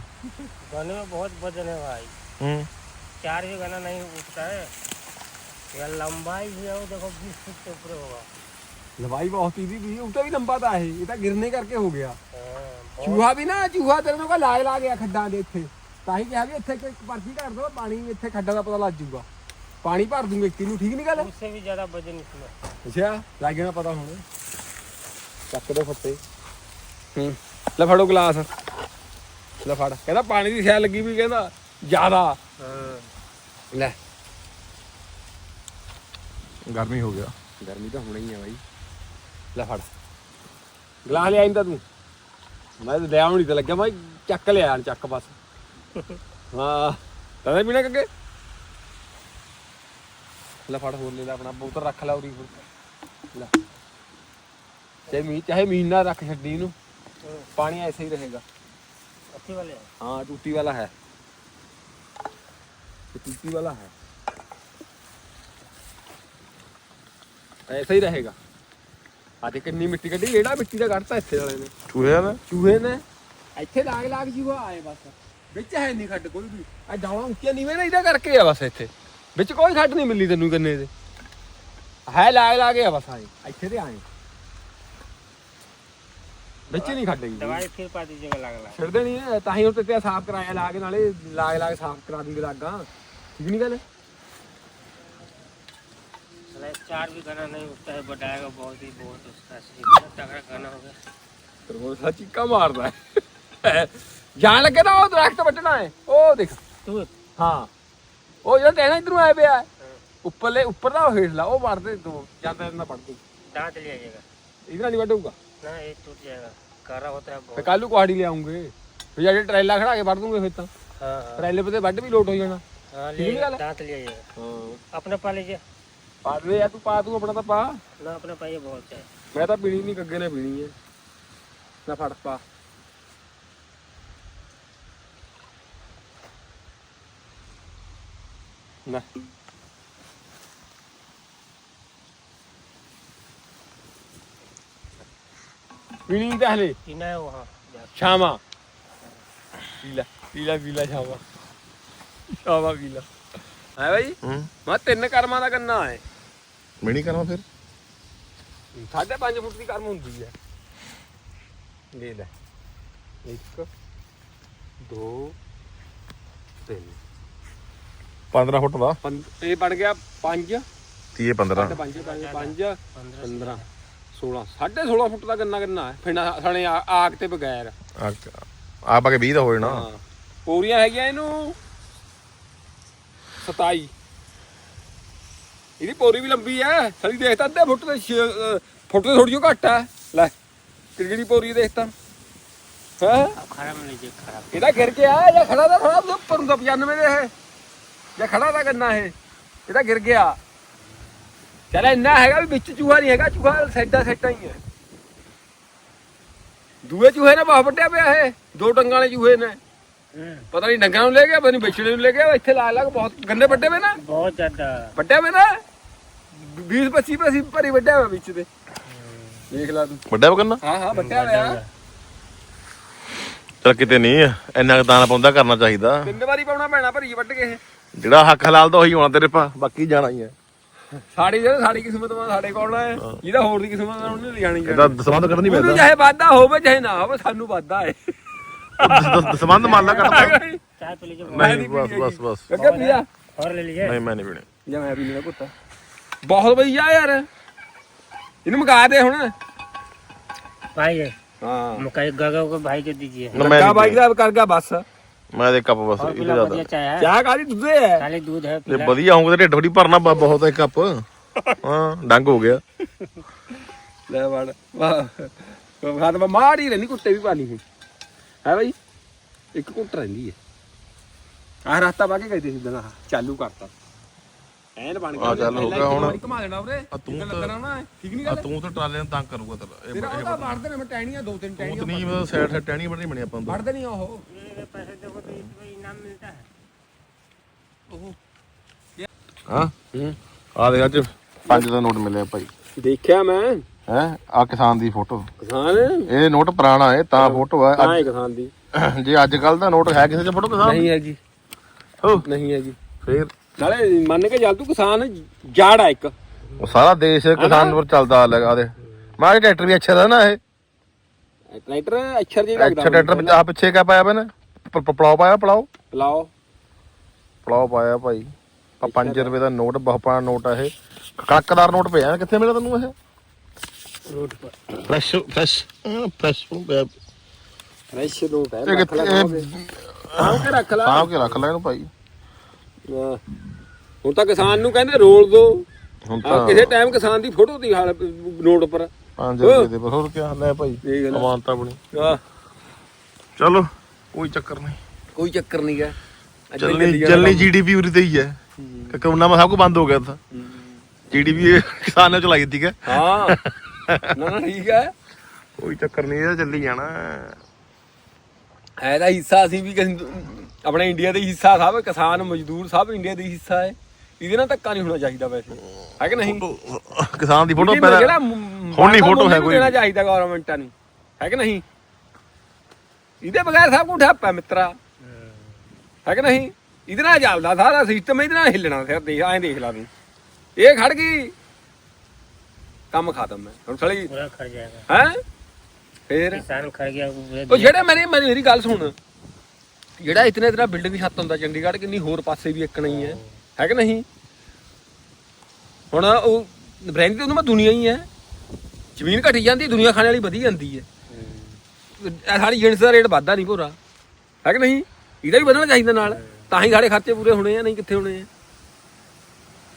गाने में बहुत वज़न है भाई। हम्म। चार भी गाना नहीं उठता है। लंबाई भी है देखो बीस फीट के ऊपर होगा। ਲਵਾਈ ਬਹੁਤ ਤੀਦੀ ਦੀ ਉਲਟਾ ਵੀ ਲੰਬਾ ਤਾਂ ਇਹ ਇਹ ਤਾਂ ਗਿਰਨੇ ਕਰਕੇ ਹੋ ਗਿਆ। ਚੂਹਾ ਵੀ ਨਾ ਚੂਹਾ ਤੇਰੇ ਨੂੰ ਕਾ ਲਾਗ ਲਾ ਗਿਆ ਖੱਡਾਂ ਦੇ ਇੱਥੇ। ਤਾਂ ਹੀ ਕਿਹਾ ਵੀ ਇੱਥੇ ਕੋਈ ਪਰਚੀ ਕਰ ਦੋ ਪਾਣੀ ਇੱਥੇ ਖੱਡਾਂ ਦਾ ਪਤਾ ਲੱਗ ਜਾਊਗਾ ਪਾਣੀ ਭਰ ਦੂੰਗੇ ਇੱਕੀ ਨੂੰ ਠੀਕ ਨਹੀਂ ਗੱਲ? ਉਸੇ ਵੀ ਜ਼ਿਆਦਾ ਵਜਨ ਨਿਕਲਿਆ ਅੱਛਾ ਲਾਗੇ ਨਾ ਪਤਾ ਹੁਣ। ਚੱਕ ਦੋ ਫੱਤੇ ਹੂੰ ਲੈ ਫੜੋ ਗਲਾਸ। ਲੈ ਫੜ। ਕਹਿੰਦਾ ਪਾਣੀ ਦੀ ਸਿਆਲ ਲੱਗੀ ਵੀ ਕਹਿੰਦਾ ਜ਼ਿਆਦਾ। ਲੈ। ਗਰਮੀ ਹੋ ਗਿਆ। ਗਰਮੀ ਤਾਂ ਹੋਣੀ ਹੀ ਬਾਈ। ਲੈ ਫੜ ਗਲਾਸ ਲਿਆ ਇੰਦਾ ਤੂੰ ਮੈਂ ਤਾਂ ਲਿਆਉਣ ਨਹੀਂ ਤਾਂ ਲੱਗਿਆ ਮੈਂ ਚੱਕ ਲਿਆ ਚੱਕ ਬਸ ਹਾਂ ਤਵੇਂ ਪੀਣਾ ਕੱਗੇ ਲੈ ਫੜ ਹੋਰ ਲੈ ਲੈ ਆਪਣਾ ਬੋਤਲ ਰੱਖ ਲੈ ਉਰੀ ਲੈ ਚਾਹੇ ਮੀ ਚਾਹੇ ਮਹੀਨਾ ਰੱਖ ਛੱਡੀ ਇਹਨੂੰ ਪਾਣੀ ਐਸੇ ਹੀ ਰਹੇਗਾ अच्छी वाले हैं हाँ टूटी वाला है ये टूटी वाला है ऐसा ही रहेगा ਅੱਜ ਕਿੰਨੀ ਮਿੱਟੀ ਕੱਢੀ ਜਿਹੜਾ ਮਿੱਟੀ ਦਾ ਕੱਢਤਾ ਇੱਥੇ ਵਾਲੇ ਨੇ? ਚੂਹੇ ਆ ਚੂਹੇ ਨੇ। ਇੱਥੇ ਲਾਗ ਲਾਗ ਜੂਆ ਆਏ ਬਸ। ਵਿੱਚ ਹੈ ਨਹੀਂ ਖੱਡ ਕੋਈ ਵੀ। ਆ ਡਾਵਾਂ ਉੱਚੀਆਂ ਨੀਵੇਂ ਨਾ ਇਹਦਾ ਕਰਕੇ ਆ ਬਸ ਇੱਥੇ। ਵਿੱਚ ਕੋਈ ਖੱਡ ਨਹੀਂ ਮਿਲੀ ਤੈਨੂੰ ਕੰਨੇ ਦੇ। ਹੈ ਲਾਗ ਲਾਗ ਆ ਬਸ ਆਏ। ਇੱਥੇ ਤੇ ਆਏ। ਵਿੱਚ ਨਹੀਂ ਖੱਡ ਗਈ ਦਵਾਈ ਫਿਰ ਪਾ ਦੀ ਜਗ੍ਹਾ ਲੱਗ ਲਾ ਛੱਡਦੇ ਨਹੀਂ ਤਾਂ ਹੀ ਉੱਤੇ ਤੇ ਸਾਫ਼ ਕਰਾਇਆ ਲਾਗ ਨਾਲੇ ਲਾਗ ਲਾਗ ਸਾਫ਼ ਕਰਾ ਦਿੰਦੇ ਲਾਗਾ। ਠੀਕ ਨਹੀਂ ਗੱਲ? चार भी गाना नहीं उठता है बटाएगा बहुत ही बहुत उसका तगड़ा गाना होगा तो वो सचिक्का मार रहा है। जान लगे ना वो तो दरख्त बटना है ओ देख। हाँ। ओ इधर कहना इधर आया पे है ऊपर ले ऊपर ना हेड ला वो मार दे तो ज़्यादा ना पड़ दे दांत ले आएगा इधर नहीं बटूगा। ना ये टूट जाएगा। कारा होता है बहुत। कालू को ले आऊँगे। फिर जाके ट्रेला खड़ा के बांट दूँगे फिर तो। हाँ, हाँ। ट्रेले पे तो बट भी लोट हो जाना। हाँ ले दांत ले आएगा हाँ। अपने पाले लीजिए ਪਾ ਦੇ ਤੂੰ ਪਾ ਤੂੰ ਆਪਣਾ ਤਾਂ ਪਾ। ਨਾ ਆਪਣੇ ਪਾਈਏ ਬਹੁਤ ਚਾਹੇ ਮੈਂ ਤਾਂ ਪੀਣੀ ਨਹੀਂ ਗੱਗੇ ਨੇ ਪੀਣੀ ਹੈ। ਨਾ ਫੜ ਪਾ। ਨਾ। ਪੀਣੀ ਤਾਂ ਹਲੇ। ਕਿੰਨਾ ਉਹ ਹਾਂ। ਸ਼ਾਮਾ। ਪੀਲਾ ਪੀਲਾ ਪੀਲਾ ਸ਼ਾਮਾ। ਸ਼ਾਮਾ ਪੀਲਾ। ਹੈ ਭਾਈ ਮੈਂ ਤਿੰਨ ਕਰਮਾਂ ਦਾ ਗੰਨਾ ਹੈ। ਮਿਹਣੀ ਕਰਾਂ ਫਿਰ? ਸਾਢੇ ਪੰਜ ਫੁੱਟ ਦੀ ਕਰਮ ਹੁੰਦੀ ਹੈ। ਲੈ ਲੈ। ਇੱਕ ਦੋ ਤਿੰਨ। 15 ਫੁੱਟ ਦਾ? ਇਹ ਬਣ ਗਿਆ 5 30 15 5 5 5 15 16 ਸਾਢੇ 16 ਫੁੱਟ ਦਾ ਗੰਨਾ ਗੰਨਾ ਹੈ? ਫਿੰਡਾ ਸਣੇ ਆਗ ਤੇ ਬਗੈਰ। ਆ ਪਾ ਕੇ 20 ਦਾ ਹੋ ਜਾਣਾ। ਪੂਰੀਆਂ ਹੈਗੀਆਂ ਇਹਨੂੰ 27 ਇਹਦੀ ਪੌਰੀ ਵੀ ਲੰਬੀ ਐ। ਸਾਰੀ ਦੇਖ ਤਾਂ ਅੱਧੇ ਫੁੱਟ ਤੇ ਫੁੱਟ ਤੇ ਥੋੜੀ ਜਿਹੀ ਘੱਟ ਐ। ਲੈ ਕਿਰਗੜੀ ਪੌਰੀ ਦੇਖ ਤਾਂ। ਹਾਂ? ਇਹਦਾ ਗਿਰ ਗਿਆ ਜਾਂ ਖੜਾ ਦਾ ਖਰਾਬ ਤੋਂ ਪਰੂ ਦਾ 95 ਦੇ ਹੈ ਜਾਂ ਖੜਾ ਦਾ ਗੰਨਾ ਹੈ ਇਹਦਾ ਗਿਰ ਗਿਆ। ਚਲ ਇੰਨਾ ਹੈਗਾ ਵੀ ਵਿੱਚ ਚੂਹਾ ਨਹੀਂ ਹੈਗਾ ਚੂਹਾ ਸਾਈਡਾਂ ਸੈਟਾ ਹੀ ਹੈ ਦੂਏ ਚੂਹੇ ਨੇ ਬਹੁਤ ਵੱਟਿਆ ਪਿਆ ਹੈ ਦੋ ਡੰਗਾਂ ਵਾਲੇ ਚੂਹੇ ਨੇ। ਪਤਾ ਨਹੀਂ ਡੰਗਾਂ ਨੂੰ ਲੈ ਗਿਆ ਪਤਾ ਨਹੀਂ ਵਿਛੜੇ ਨੂੰ ਲੈ ਗਿਆ। ਇੱਥੇ ਲਾ ਲਾ ਬਹੁਤ ਗੰਨੇ ਵੱਡੇ ਵੇ ਨਾ। ਬਹੁਤ ਜ਼ਿਆਦਾ। ਵੱਡੇ ਵੇ ਨਾ। 20 25 ਪਰ ਅਸੀਂ ਭਰੀ ਵੱਡਾ ਹੋਇਆ ਵਿੱਚ ਤੇ। ਦੇਖ ਲਾ ਤੂੰ। ਵੱਡਾ ਬਕਨਾ ਹਾਂ ਹਾਂ ਵੱਡਾ ਹੋਇਆ। ਚਲ ਕਿਤੇ ਨਹੀਂ ਇੰਨਾ ਕੁ ਦਾਣਾ ਪਾਉਂਦਾ ਕਰਨਾ ਚਾਹੀਦਾ। ਤਿੰਨ ਵਾਰੀ ਪਾਉਣਾ ਪੈਣਾ ਭਰੀ ਵੱਢ ਕੇ ਇਹ। ਜਿਹੜਾ ਹੱਕ ਹਲਾਲ ਦਾ ਉਹੀ ਹੋਣਾ ਤੇਰੇ ਪਾ ਬਾਕੀ ਜਾਣਾ ਹੀ ਹੈ ਸਾਡੀ ਜਿਹੜਾ ਸਾਡੀ ਕਿਸਮਤ ਮਾ ਸਾਡੇ ਕੋਲ ਹੈ। ਜਿਹਦਾ ਹੋਰ ਦੀ ਕਿਸਮਤ ਨਾਲ ਉਹਨੇ ਲਿਜਾਣੀ ਹੈ ਇਹਦਾ ਦਸਵੰਦ ਕੱਢਣ ਨਹੀਂ ਪੈਂਦਾ। ਚਾਹੇ ਵਾਦਾ ਹੋਵੇ ਚਾਹੇ ਨਾ ਹੋਵੇ ਸਾਨੂੰ ਵਾਦਾ ਹੈ ਦਸਵੰਦ ਮੰਨ ਲਾ ਕੱਢਦਾ ਚਾਹ ਪੀ ਲਈ ਨਹੀਂ ਬਸ ਬਸ ਬਸ। ਅੱਗੇ ਪੀਆ ਹੋਰ ਲੈ ਲਈਏ ਨਹੀਂ ਮੈਂ ਨਹੀਂ ਪੀਣੀ। ਜਾਂ ਮੈਂ ਪੀ ਲੈਣਾ ਕੁੱਤਾ ਬਹੁਤ ਵਧੀਆ ਯਾਰ ਇਹਨੂੰ ਮਗਾ ਦੇ ਹੁਣ भाई है ਹਾਂ मकई गगा को भाई को दीजिए ਨਾ ਮੈਂ ਕਾ ਨਹੀਂ ਬਾਈਕ ਦਾ ਕਰ ਗਿਆ ਬਸ ਪੀਣੀ। ਮੈਂ ਦੇ ਕੱਪ ਬਸ और ਇਹ पीला ਜ਼ਿਆਦਾ बढ़िया चाय है ਚਾਹ ਕਾਦੀ ਦੁੱਧੇ ਹੈ खाली दूध है ਜੇ पीला ਵਧੀਆ ਹੋਊਗਾ ਤੇ ਢਿੱਡ ਥੋੜੀ ਭਰਨਾ ਬ- ਬਹੁਤ ਹੈ ਕੱਪ ਹਾਂ ਡੰਗ ਹੋ ਗਿਆ ਲੈ ਵੜ ਵਾਹ ਖਾਤ ਮੈਂ ਮਾੜੀ ਰਹਿਣੀ ਕੁੱਤੇ ਵੀ ਪਾਣੀ ਹੁਣ ਹੈ ਬਾਈ ਇੱਕ ਕੁੱਟ ਰਹਿੰਦੀ ਹੈ ਆਹ ਰਸਤਾ ਪਾ ਕੇ ਗਏ ਸੀ ਦਿਨ ਆਹ ਚਾਲੂ ਕਰਤਾ ਐਨ ਬਣ ਗਿਆ। ਆ ਚੱਲ ਹੋ ਗਿਆ ਹੁਣ। ਘੁਮਾ ਦੇਣਾ ਵੀਰੇ ਆ ਤੂੰ ਲੱਗਣਾ ਨਾ ਠੀਕ ਨਹੀਂ ਗੱਲ? ਤੂੰ ਤਾਂ ਟਰਾਲੇ ਨੂੰ ਤੰਗ ਕਰੂਗਾ ਤੇਰਾ। ਤੇਰਾ ਉਹਦਾ ਵੜਦੇ ਨੇ ਮੈਂ ਟੈਣੀਆਂ ਦੋ ਤਿੰਨ ਟੈਣੀਆਂ ਤੂੰ ਨਹੀਂ ਮਤਲਬ ਸਾਈਡ ਸਾਈਡ ਟੈਣੀ ਬਣੀ ਬਣੀ ਆਪਾਂ ਨੂੰ ਵੜਦੇ ਨਹੀਂ ਉਹ ਪੈਸੇ ਦੇਖੋ ਤੇ। ਕੋਈ ਇਨਾਮ ਮਿਲਦਾ ਹੈ ਉਹ। ਹਾਂ? ਆ ਦੇ ਅੱਜ ਪੰਜ ਦਾ ਨੋਟ ਮਿਲਿਆ ਭਾਈ। ਦੇਖਿਆ ਮੈਂ। ਹੈ? ਆ ਕਿਸਾਨ ਦੀ ਫੋਟੋ। ਕਿਸਾਨ? ਇਹ ਨੋਟ ਪੁਰਾਣਾ ਹੈ ਤਾਂ ਫੋਟੋ ਹੈ ਤਾਂ ਕਿਸਾਨ ਦੀ। ਜੇ ਅੱਜ ਕੱਲ ਦਾ ਨੋਟ ਹੈ ਕਿਸੇ ਚ ਫੋਟੋ ਕਿਸਾਨ ਨਹੀਂ ਹੈਗੀ ਹੋ। ਨਹੀਂ ਹੈਗੀ ਫੇਰ ਨਾਲੇ ਮੰਨ ਕੇ ਚੱਲ ਤੂੰ ਕਿਸਾਨ ਜਾੜ ਆ ਇੱਕ। ਉਹ ਸਾਰਾ ਦੇਸ਼ ਕਿਸਾਨ ਪਰ ਚੱਲਦਾ ਲੱਗਾ ਦੇ। ਮਾਰ ਟਰੈਕਟਰ ਵੀ ਅੱਛਾ ਦਾ ਨਾ ਇਹ। ਟਰੈਕਟਰ ਅੱਛਾ ਜਿਹਾ ਲੱਗਦਾ। ਅੱਛਾ ਟਰੈਕਟਰ ਵਿੱਚ ਆ ਪਿੱਛੇ ਕਾ ਪਾਇਆ ਬਨ ਪਲਾਓ ਪਾਇਆ ਪਲਾਓ? ਪਲਾਓ। ਪਲਾਓ ਪਾਇਆ ਭਾਈ। ਆ 5 ਰੁਪਏ ਦਾ ਨੋਟ ਬਹੁਤ ਪੁਰਾਣਾ ਨੋਟ ਆ ਇਹ। ਕੜਕਦਾਰ ਨੋਟ ਪਿਆ ਕਿੱਥੇ ਮਿਲਿਆ ਤੈਨੂੰ ਇਹ? ਰੋਡ ਪਰ। Fresh fresh fresh fresh note ਹੈ ਰੱਖ ਲੈ ਸਾਂਭ ਕੇ ਰੱਖ ਲੈ। ਇਹਨੂੰ ਭਾਈ। ਹੁਣ ਤਾਂ ਕਿਸਾਨ ਨੂੰ ਕਹਿੰਦੇ ਰੋਲ ਦੋ। ਹੁਣ ਹਾਂ ਤਾਂ ਕਿਸੇ ਟਾਈਮ ਕਿਸਾਨ ਦੀ ਫੋਟੋ ਦੀ ਹਾਲ ਨੋਟ ਉੱਪਰ। 5 ਰੁਪਏ ਦੇ ਪਰ ਹੋਰ ਕੀ ਲੈ ਭਾਈ ਇਹ ਗੱਲ ਆ। ਅਮਾਨਤਾ ਬਣੀ। ਆਹ ਚਲੋ ਕੋਈ ਚੱਕਰ ਨਹੀਂ। ਕੋਈ ਚੱਕਰ ਨਹੀਂ ਅੱਜ ਚੱਲਣੀ ਚੱਲਣੀ। ਜੀਡੀਪੀ ਉਰੀ ਤੇ ਹੀ ਹੈ। ਕਿਉਂਕਿ ਉਹਨਾਂ ਮਾ ਸਭ ਕੁਝ ਬੰਦ ਹੋ ਗਿਆ ਤਾਂ। ਜੀਡੀਪੀ ਕਿਸਾਨ ਨੇ ਚਲਾਈ ਦਿੱਤੀ ਹੈ ਹਾਂ। ਨਾ ਠੀਕ ਹੈ। ਕੋਈ ਚੱਕਰ ਨਹੀਂ ਇਹ ਚੱਲੀ ਜਾਣਾ। ਐਦਾ ਹਿੱਸਾ ਅਸੀਂ ਵੀ ਆਪਣੇ ਇੰਡੀਆ ਦਾ ਹੀ ਹਿੱਸਾ ਸਭ ਕਿਸਾਨ ਮਜ਼ਦੂਰ ਸਭ ਇੰਡੀਆ ਦਾ ਹੀ ਹਿੱਸਾ ਹੈ। ਇਹਦੇ ਨਾਲ ਧੱਕਾ ਨਹੀਂ ਹੋਣਾ ਚਾਹੀਦਾ ਵੈਸੇ। ਹੈ ਕਿ ਨਹੀਂ? ਕਿਸਾਨ ਦੀ ਫੋਟੋ ਪਹਿਲਾਂ ਹੁਣ ਨਹੀਂ ਫੋਟੋ ਹੈ ਕੋਈ। ਦੇਣਾ ਚਾਹੀਦਾ ਗਵਰਨਮੈਂਟਾਂ ਨੂੰ। ਹੈ ਕਿ ਨਹੀਂ? ਇਹਦੇ ਬਗੈਰ ਸਭ ਕੁਝ ਠੱਪ ਮਿੱਤਰਾ। ਹੈ ਕਿ ਨਹੀਂ? ਇਹਦੇ ਨਾਲ ਜਾਵਦਾ ਸਾਰਾ ਸਿਸਟਮ ਇਹਦੇ ਨਾਲ ਹਿੱਲਣਾ ਫਿਰ ਦੇਖ ਐਂ ਦੇਖ ਲਾ ਤੂੰ। ਇਹ ਖੜ ਗਈ। ਕੰਮ ਖਤਮ ਹੈ। ਹੁਣ ਥਲੀ ਹੈ? ਫੇਰ? ਉਹ ਜਿਹੜੇ ਮੇਰੀ ਮੇਰੀ ਗੱਲ ਸੁਣ। ਜਿਹੜਾ ਇਤਨੇ ਇਤਨਾ ਬਿਲਡਿੰਗ ਛੱਤ ਹੁੰਦਾ ਚੰਡੀਗੜ੍ਹ ਕਿੰਨੀ ਹੋਰ ਪਾਸੇ ਵੀ ਇੱਕ ਨਹੀਂ ਹੈ। ਹੈ ਕਿ ਨਹੀਂ ਹੁਣ ਉਹ ਬ੍ਰੈਂਡ ਤੇ ਉਹਨੂੰ ਮੈਂ ਦੁਨੀਆ ਹੀ ਹੈ ਜ਼ਮੀਨ ਘਟੀ ਜਾਂਦੀ ਦੁਨੀਆ ਖਾਣੇ ਵਾਲੀ ਵਧੀ ਜਾਂਦੀ ਹੈ ਇਹ ਸਾਰੀ ਜਿਣਸ ਦਾ ਰੇਟ ਵੱਧਦਾ ਨਹੀਂ ਭੋਰਾ ਹੈ ਕਿ ਨਹੀਂ ਇਹਦਾ ਵੀ ਵਧਣਾ ਚਾਹੀਦਾ ਨਾਲ ਤਾਂ ਹੀ ਸਾਡੇ ਖਰਚੇ ਪੂਰੇ ਹੋਣੇ ਆ ਨਹੀਂ ਕਿੱਥੇ ਹੋਣੇ ਆ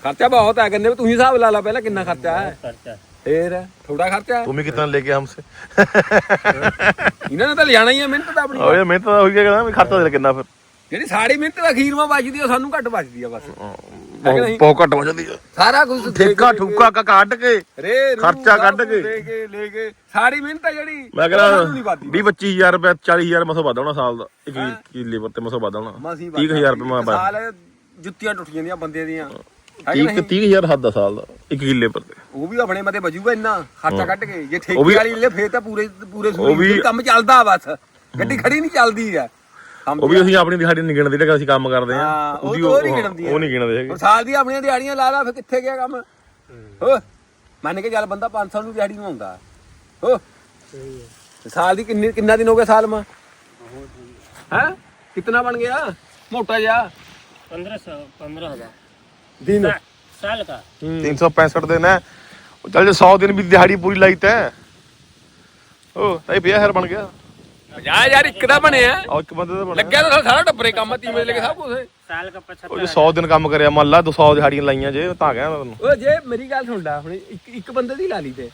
ਖਰਚਾ ਬਹੁਤ ਹੈ ਕਹਿੰਦੇ ਤੂੰ ਹੀ ਹਿਸਾਬ ਲਾ ਲਾ ਪਹਿਲਾਂ ਕਿੰਨਾ ਖਰਚਾ ਹੈ खर्चा ਫੇਰ ਥੋੜਾ ਖਰਚਾ ਤੁਮ ਹੀ ਕਿਤਨਾ ਲੈ ਕੇ ਹਮਸੇ ਇਹਨਾਂ ਨੇ ਤਾਂ ਲਿਆਣਾ ਹੀ ਹੈ ਮਿਹਨਤ ਤਾਂ ਆਪਣੀ ਓਏ ਮਿਹਨਤ ਤਾਂ ਹੋਈ ਗਿਆ ਵੀ ਖਰਚਾ ਦੇ ਕਿੰਨਾ ਫਿਰ ਜਿਹੜੀ ਸਾਡੀ ਮਿਹਨਤ ਦਾ ਅਖੀਰ ਮਾ ਵੱਜਦੀ ਆ ਸਾਨੂੰ ਘੱਟ ਵੱਜਦੀ ਆ ਬਸ? ਬਹੁਤ ਘੱਟ ਹੋ ਜਾਂਦੀ ਹੈ ਸਾਰਾ ਕੁਝ ਠੇਕਾ ਠੂਕਾ ਕ ਕੱਢ ਕੇ ਰੇ ਰੂ ਖਰਚਾ ਕੱਢ ਕੇ। ਲੈ ਕੇ ਲੈ ਕੇ। ਸਾਡੀ ਮਿਹਨਤ ਆ ਜਿਹੜੀ ਮੈਂ ਕਹਿੰਦਾ ਵੱਜਦੀ 20 25000 ਰੁਪਏ 40000 ਮਸੋ ਵਧਾ ਹੋਣਾ ਸਾਲ ਦਾ। ਇੱਕ ਕਿੱਲੇ ਪਰ ਤੇ ਮਸੋ ਵਧਾ ਹੋਣਾ। ਮਸੀਂ 30000 ਰੁਪਏ ਮੈਂ ਸਾਲ ਜੁੱਤੀਆਂ ਟੁੱਟ ਜਾਂਦੀਆਂ ਬੰਦੇ ਦੀਆਂ। ਹੈ। ਕਿ 30 ਨਹੀਂ? 30000 ਹੱਦ ਦਾ ਸਾਲ ਦਾ ਇੱਕ ਕਿੱਲੇ ਪਰ ਤੇ। ਉਹ ਵੀ ਆਪਣੇ ਮਤੇ ਵਜੂਗਾ ਇੰਨਾ ਖਰਚਾ ਕੱਢ ਕੇ। ਜੇ ਠੇਕੇ ਵਾਲੀ ਲੈ ਫੇਰ ਤਾਂ ਪੂਰੇ ਪੂਰੇ ਸੂਰੀ ਕੰਮ ਚੱਲਦਾ ਬਸ। ਗੱਡੀ ਖੜੀ ਨਹੀਂ ਚੱਲਦੀ ਆ। ਉਹ ਵੀ ਅਸੀਂ ਆਪਣੀ ਦਿਹਾੜੀ ਨਹੀਂ ਗਿਣਦੇ ਜਿਹੜਾ ਅਸੀਂ ਕੰਮ ਕਰਦੇ ਆ ਹਾਂ, ਉਹ ਉਹਦੀ ਤਾਂ ਉਹ ਨਹੀਂ ਗਿਣਦੀ ਉਹ ਨਹੀਂ ਗਿਣਦੇ ਹੈਗੇ ਹੁਣ ਸਾਲ ਦੀ ਆਪਣੀਆਂ ਦਿਹਾੜੀਆਂ ਲਾ ਲਾ ਫਿਰ ਕਿੱਥੇ ਗਿਆ ਕੰਮ ਹੋ ਮੰਨ ਕੇ ਚੱਲ ਬੰਦਾ 500 ਨੂੰ ਦਿਹਾੜੀ ਨੂੰ ਆਉਂਦਾ ਹੋ ਸਾਲ ਦੀ ਕਿੰਨੇ ਕਿੰਨਾ ਦਿਨ ਹੋ ਗਏ ਸਾਲ ਮਾ ਹੈ ਕਿੰਨਾ ਬਣ ਗਿਆ ਮੋਟਾ ਜਿਹਾ पंद्रह सौ पंद्रह हजार ਦਿਨ साल का 365 ਦਿਨ ਹੈ ਉਹ ਚੱਲ ਜੇ 100 ਦਿਨ ਵੀ ਦਿਹਾੜੀ ਪੂਰੀ ਲਾਈ ਤੈਂ ਉਹ ਤਾਂ 50000 ਬਣ ਗਿਆ 50 ਯਾਰ ਇੱਕ ਦਾ ਬਣਿਆ। ਆ ਇੱਕ ਬੰਦੇ ਦਾ ਬਣਿਆ। ਲੱਗਿਆ ਤਾਂ ਸਾਰਾ ਟੱਬਰੇ ਕੰਮ ਤੀਵੇਂ ਲੈ ਕੇ ਸਭ ਕੁਝ ਸਾਲ का ਉਹ ਜੋ 100 ਦਿਨ ਕੰਮ ਕਰਿਆ ਮੰਨ ਲਾ 200 ਦਿਹਾੜੀਆਂ ਲਾਈਆਂ ਜੇ ਤਾਂ ਕਹਿਆ ਮੈਂ ਤੈਨੂੰ। ਓ ਜੇ ਮੇਰੀ ਗੱਲ ਸੁਣ ਲੈ ਹੁਣ ਇੱਕ ਬੰਦੇ ਦੀ ਲਾ ਲਈ ਤੇ।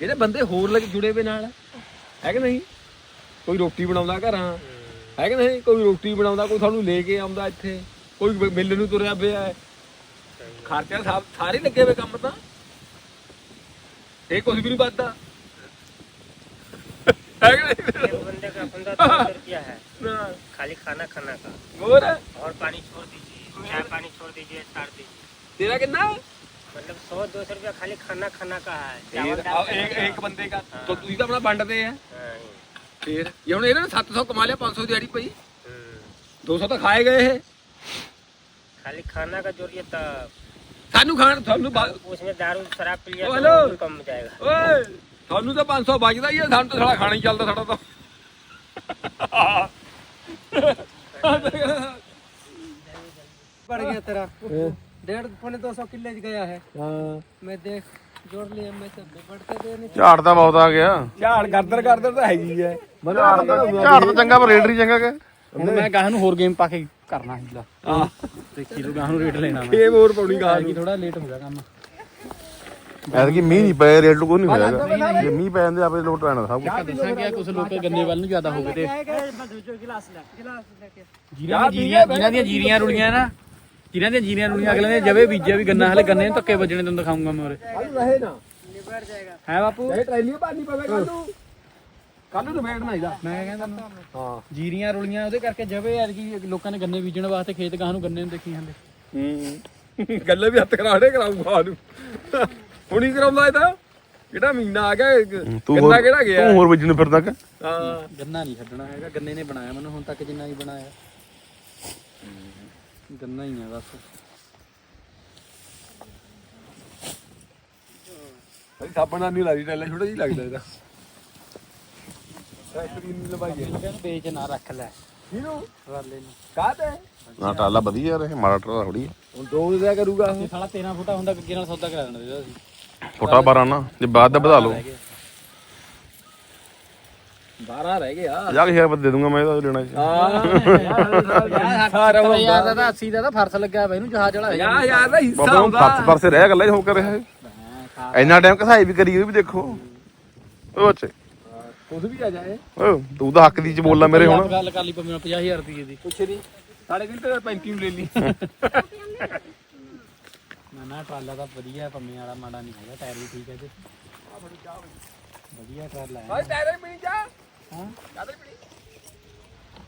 ਜਿਹੜੇ ਬੰਦੇ ਹੋਰ ਲੱਗ ਜੁੜੇ ਵੇ ਨਾਲ ਹੈ ਕਿ ਨਹੀਂ? ਕੋਈ ਰੋਟੀ ਬਣਾਉਂਦਾ ਘਰਾਂ ਹੈ ਕਿ ਨਹੀਂ? ਕੋਈ ਰੋਟੀ ਬਣਾਉਂਦਾ ਕੋਈ ਸਾਨੂੰ ਲੈ ਕੇ ਆਉਂਦਾ ਇੱਥੇ ਕੋਈ ਮਿਲ ਨੂੰ ਤੁਰਿਆ ਪਿਆ ਹੈ। ਖਰਚਾ ਸਾਰੇ ਲੱਗੇ ਵੇ ਕੰਮ ਤਾਂ। ਇਹ ਕੁਝ ਵੀ ਨਹੀਂ ਵੱਧਦਾ। ਹੈ ਕਿ ਨਹੀਂ एक बंदे का पंद्रह सौ रुपया है ਨਾ, खाली खाना खाना का ਹੋਰ और पानी छोड़ दीजिए चाय पानी छोड़ दीजिए छाड़ दीजिए ਤੇਰਾ ਕਿੰਨਾ मतलब सौ दो सौ रुपया खाली खाना खाना का है ਇਹ चावल ਆ, दाल ਇੱਕ ਇੱਕ ਬੰਦੇ ਦਾ ਤਾਂ ਤੁਸੀਂ ਤਾਂ ਆਪਣਾ ਵੰਡਦੇ ਆ हाँ, ਫੇਰ ਜੇ ਹੁਣ ਇਹਨਾਂ ਨੇ 700 ਕਮਾ ਲਿਆ 500 ਦੀ ਦਿਹਾੜੀ ਪਈ हम्म। 200 ਤਾਂ ਖਾਏ ਗਏ ਇਹ खाली खाना का जोड़िए तो ਸਾਨੂੰ ਖਾਣ ਤੁਹਾਨੂੰ ਬਾ- उसमें दारू शराब पी लिया ओ, तो हेलो। बिल्कुल कम हो जाएगा ਓਏ ਤੁਹਾਨੂੰ ਤਾਂ 500 ਬਚਦਾ ਹੀ ਆ ਸਾਨੂੰ ਤਾਂ ਸਾਲਾ ਖਾਣਾ ਹੀ ਚੱਲਦਾ ਸਾਡਾ ਤਾਂ बढ़ गया तेरा डेढ़ पौने दो सौ किले गया है मैं देख जोड़ लिया मैं सब बढ़ते दे नहीं ਝਾੜ ਤਾਂ ਬਹੁਤ ਆ ਗਿਆ ਝਾੜ ਗਰਦਰ ਗਰਦਰ ਤਾਂ ਹੈਗੀ ਐ ਝਾੜ ਤਾਂ ਚੰਗਾ ਪਰ ਰੇਟ ਨਹੀਂ ਚੰਗਾ ਕਿ ਹੁਣ ਮੈਂ ਗਾਹ ਨੂੰ ਹੋਰ ਗੇਮ ਪਾ ਕੇ ਕਰਨਾ ਹੀਲਾ ਦੇਖੀ ਲੋ ਗਾਹ ਨੂੰ ਰੇਟ ਲੈਣਾ ਮੈਂ ਖੇਮ ਹੋਰ ਪਾਉਣੀ ਗਾ ਕਿ ਥੋੜਾ ਲੇਟ ਹੋ ਗਿਆ ਕੰਮ ਐਤਕੀ ਮੀਂਹ ਨਹੀਂ ਪਏ ਰੇਟ ਕੋਈ ਨਹੀਂ ਹੋਇਆ ਜੇ ਮੀਂਹ ਪੈ ਜਾਂਦੇ ਆਪੇ ਲੋਟ ਰਹਿਣਾ ਸਭ ਕੁਝ ਦੱਸਾਂ ਕਿ ਕੁਝ ਲੋਕ ਗੰਨੇ ਵੱਲ ਨੂੰ ਜ਼ਿਆਦਾ ਹੋ ਗਏ ਤੇ ਜੀਰੀਆਂ ਜੀਰੀਆਂ ਦੀਆਂ ਜੀਰੀਆਂ ਰੁੜੀਆਂ ਨਾ। ਜਿਨ੍ਹਾਂ ਦੀਆਂ ਜੀਰੀਆਂ ਰੁੜੀਆਂ ਅਗਲੇ ਨੇ ਜਵੇ ਬੀਜਿਆ ਵੀ ਗੰਨਾ ਹਲੇ ਗੰਨੇ ਨੂੰ ਧੱਕੇ ਵੱਜਣੇ ਤੈਨੂੰ ਦਿਖਾਉਂਗਾ ਮੈਂ ਹੈ ਬਾਪੂ? ਕੱਲ ਨੂੰ। ਕੱਲ ਨੂੰ ਰਿਵੇਟ ਮੈਂ ਕਹਿੰਦਾ ਹਾਂ। ਜੀਰੀਆਂ ਰੁਲੀਆਂ ਉਹਦੇ ਕਰਕੇ ਜਵੇ ਐਤਕੀ ਲੋਕਾਂ ਨੇ ਗੰਨੇ ਬੀਜਣ ਵਾਸਤੇ ਖੇਤ ਗਾਹ ਨੂੰ ਗੰਨੇ ਨੂੰ ਦੇਖੀ ਜਾਂਦੇ। ਗੱਲੇ ਵੀ ਹੱਥ ਕਰਾੜੇ ਕਰਾਉਂਗਾ ਹੁਣੀ ਕਰਾਉਂਦਾ ਇਹ ਤਾਂ। ਕਿਹੜਾ ਮਹੀਨਾ ਆ ਗਿਆ ਤੂੰ ਕਿੰਨਾ ਕਿਹੜਾ ਗਿਆ? ਤੂੰ ਹੋਰ ਵੱਜਣ ਫਿਰਦਾ ਕਿ? ਹਾਂ। ਗੰਨਾ ਨਹੀਂ ਛੱਡਣਾ ਹੈਗਾ ਗੰਨੇ ਨੇ ਬਣਾਇਆ ਮੈਨੂੰ ਹੁਣ ਤੱਕ ਜਿੰਨਾ ਹੀ ਬਣਾਇਆ। ਗੰਨਾ ਹੀ ਆ ਬਸ। ਭਾਈ ਸਾਬਣ ਨਹੀਂ ਲੱਗਦੀ ਟੈਲਾ ਛੋਟਾ ਜੀ ਲੱਗਦਾ ਇਹਦਾ। ਟਰੈਕਟਰ ਦੀ ਲੰਬਾਈ ਹੈ ਕਹਿੰਦਾ ਵੇਚ ਨਾ ਰੱਖ ਲੈ। ਇਹਨੂੰ ਵਾਲੇ ਨੂੰ। ਕਾਹਤੇ ਨਾ ਟਾਲਾ ਵਧੀਆ ਰਹੇ ਮਾੜਾ ਟਾਲਾ ਥੋੜੀ ਹੁਣ ਦੋ ਦਿਆ ਕਰੂਗਾ ਸਾਲਾ 13 ਫੁੱਟਾ ਹੁੰਦਾ ਅੱਗੇ ਨਾਲ ਸੌਦਾ ਕਰਾ ਦੇਣਾ ਸੀ। ਛੋਟਾ ਬਾਰਾਂ ਨਾ ਜੇ ਬਾਅਦ ਦਾ ਵਧਾ ਲਓ 12 ਰਹਿ ਗਿਆ 50000 ਰੁਪਏ ਦੇ ਦੂੰਗਾ ਮੈਂ ਇਹਦਾ ਲੈਣਾ ਜੀ। ਸਾਰਾ ਯਾਰ ਯਾਰ ਦਾ ਤਾਂ 80 ਦਾ ਤਾਂ ਫਰਸ ਲੱਗਾ ਵਾ ਇਹਨੂੰ ਜਹਾਜ਼ ਵਾਲਾ ਯਾ ਯਾਰ ਦਾ ਹਿੱਸਾ ਬਾਬਾ ਹੁੰਦਾ ਪਰਸ ਪਰਸੇ ਰਹਿ ਗੱਲਾਂ ਹੋ ਕਰ ਰਿਹਾ ਹੈ ਇੰਨਾ ਟਾਈਮ ਕਸਾਈ ਵੀ ਕਰੀ ਉਹ ਵੀ ਦੇਖੋ ਉਹ ਅੱਛੇ ਕੁਝ ਵੀ ਆ ਜਾਏ ਓ ਤੂੰ ਤਾਂ ਹੱਕ ਦੀ ਚ ਬੋਲਣਾ ਮੇਰੇ ਹੁਣ ਗੱਲ ਕਰ ਲਈ ਪਵੇਂ 50000 ਰੁਪਏ ਦੀ ਕੁਛ ਨਹੀਂ ਸਾਡੇ ਤੇ 35 ਨੂੰ ਲੈ ਲਈ ਨਾ ਟਰਾਲਾ ਤਾਂ ਵਧੀਆ ਪੰਮੇ ਵਾਲਾ ਮਾੜਾ ਨਹੀਂ ਹੈਗਾ ਟਾਇਰ ਵੀ ਠੀਕ ਹੈ ਤੇ ਵਧੀਆ ਟਰਾਲਾ ਲਾਇਆ ਓਏ ਟਾਇਰ ਵੀ ਪੀਣੀ ਜਾ? ਹਾਂ? ਚਾਦਰ ਪੀਣੀ?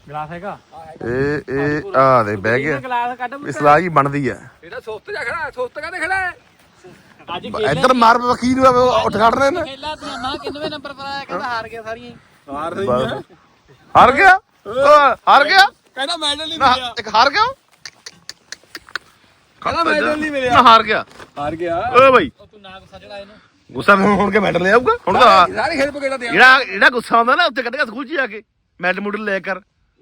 ਗਲਾਸ ਹੈਗਾ? ਇਹ ਇਹ ਆ ਦੇ ਬਹਿ ਗਿਆ। ਗਲਾਸ ਕੱਢ ਇਹ ਸਲਾਹ ਹੀ ਬਣਦੀ ਆ ਇਹਦਾ ਸੁਸਤ ਜਾ ਖੜਾ ਸੁਸਤ ਕਾਤੇ ਖੜਾ ਹੈ? ਅੱਜ ਇੱਧਰ ਮਾਰ ਵਕੀਲ ਉੱਠ ਖੜ ਰਹੇ ਨੇ। ਖੇਲਾ ਤੂੰ ਮਾਂ ਕਿੰਨਵੇਂ ਨੰਬਰ ਪਰ ਆਇਆ ਕਹਿੰਦਾ ਹਾਰ ਗਿਆ ਸਾਰੀਆਂ ਹੀ। ਹਾਰ ਹਾਰ ਗਿਆ? ਹਾਰ ਗਿਆ? ਕਹਿੰਦਾ ਮੈਡਲ ਨਹੀਂ ਨਾ ਇੱਕ ਹਾਰ ਗਿਆ? ਕਹਿੰਦਾ ਮੈਡਲ ਨਹੀਂ ਮਿਲਿਆ। ਨਾ ਹਾਰ ਗਿਆ। ਹਾਰ ਗਿਆ। ਓ ਬਾਈ। ਉਹ ਤੂੰ ਨਾ ਗੁੱਸਾ ਚੜਾ ਇਹਨੂੰ। ਗੁੱਸਾ ਫਿਰ ਹੁਣ ਕੇ ਮੈਡਲ ਲੈ ਆਊਗਾ ਹੁਣ ਤਾਂ ਸਾਰੇ ਖੇਡ ਪਕੇੜਾ ਦੇ ਜਿਹੜਾ ਜਿਹੜਾ ਗੁੱਸਾ ਆਉਂਦਾ ਨਾ ਉੱਥੇ ਕੱਢ ਕੇ ਸਕੂਲ ਚ ਜਾ ਕੇ। ਮੈਡਲ ਮੁਡਲ ਲੈ ਕਰ।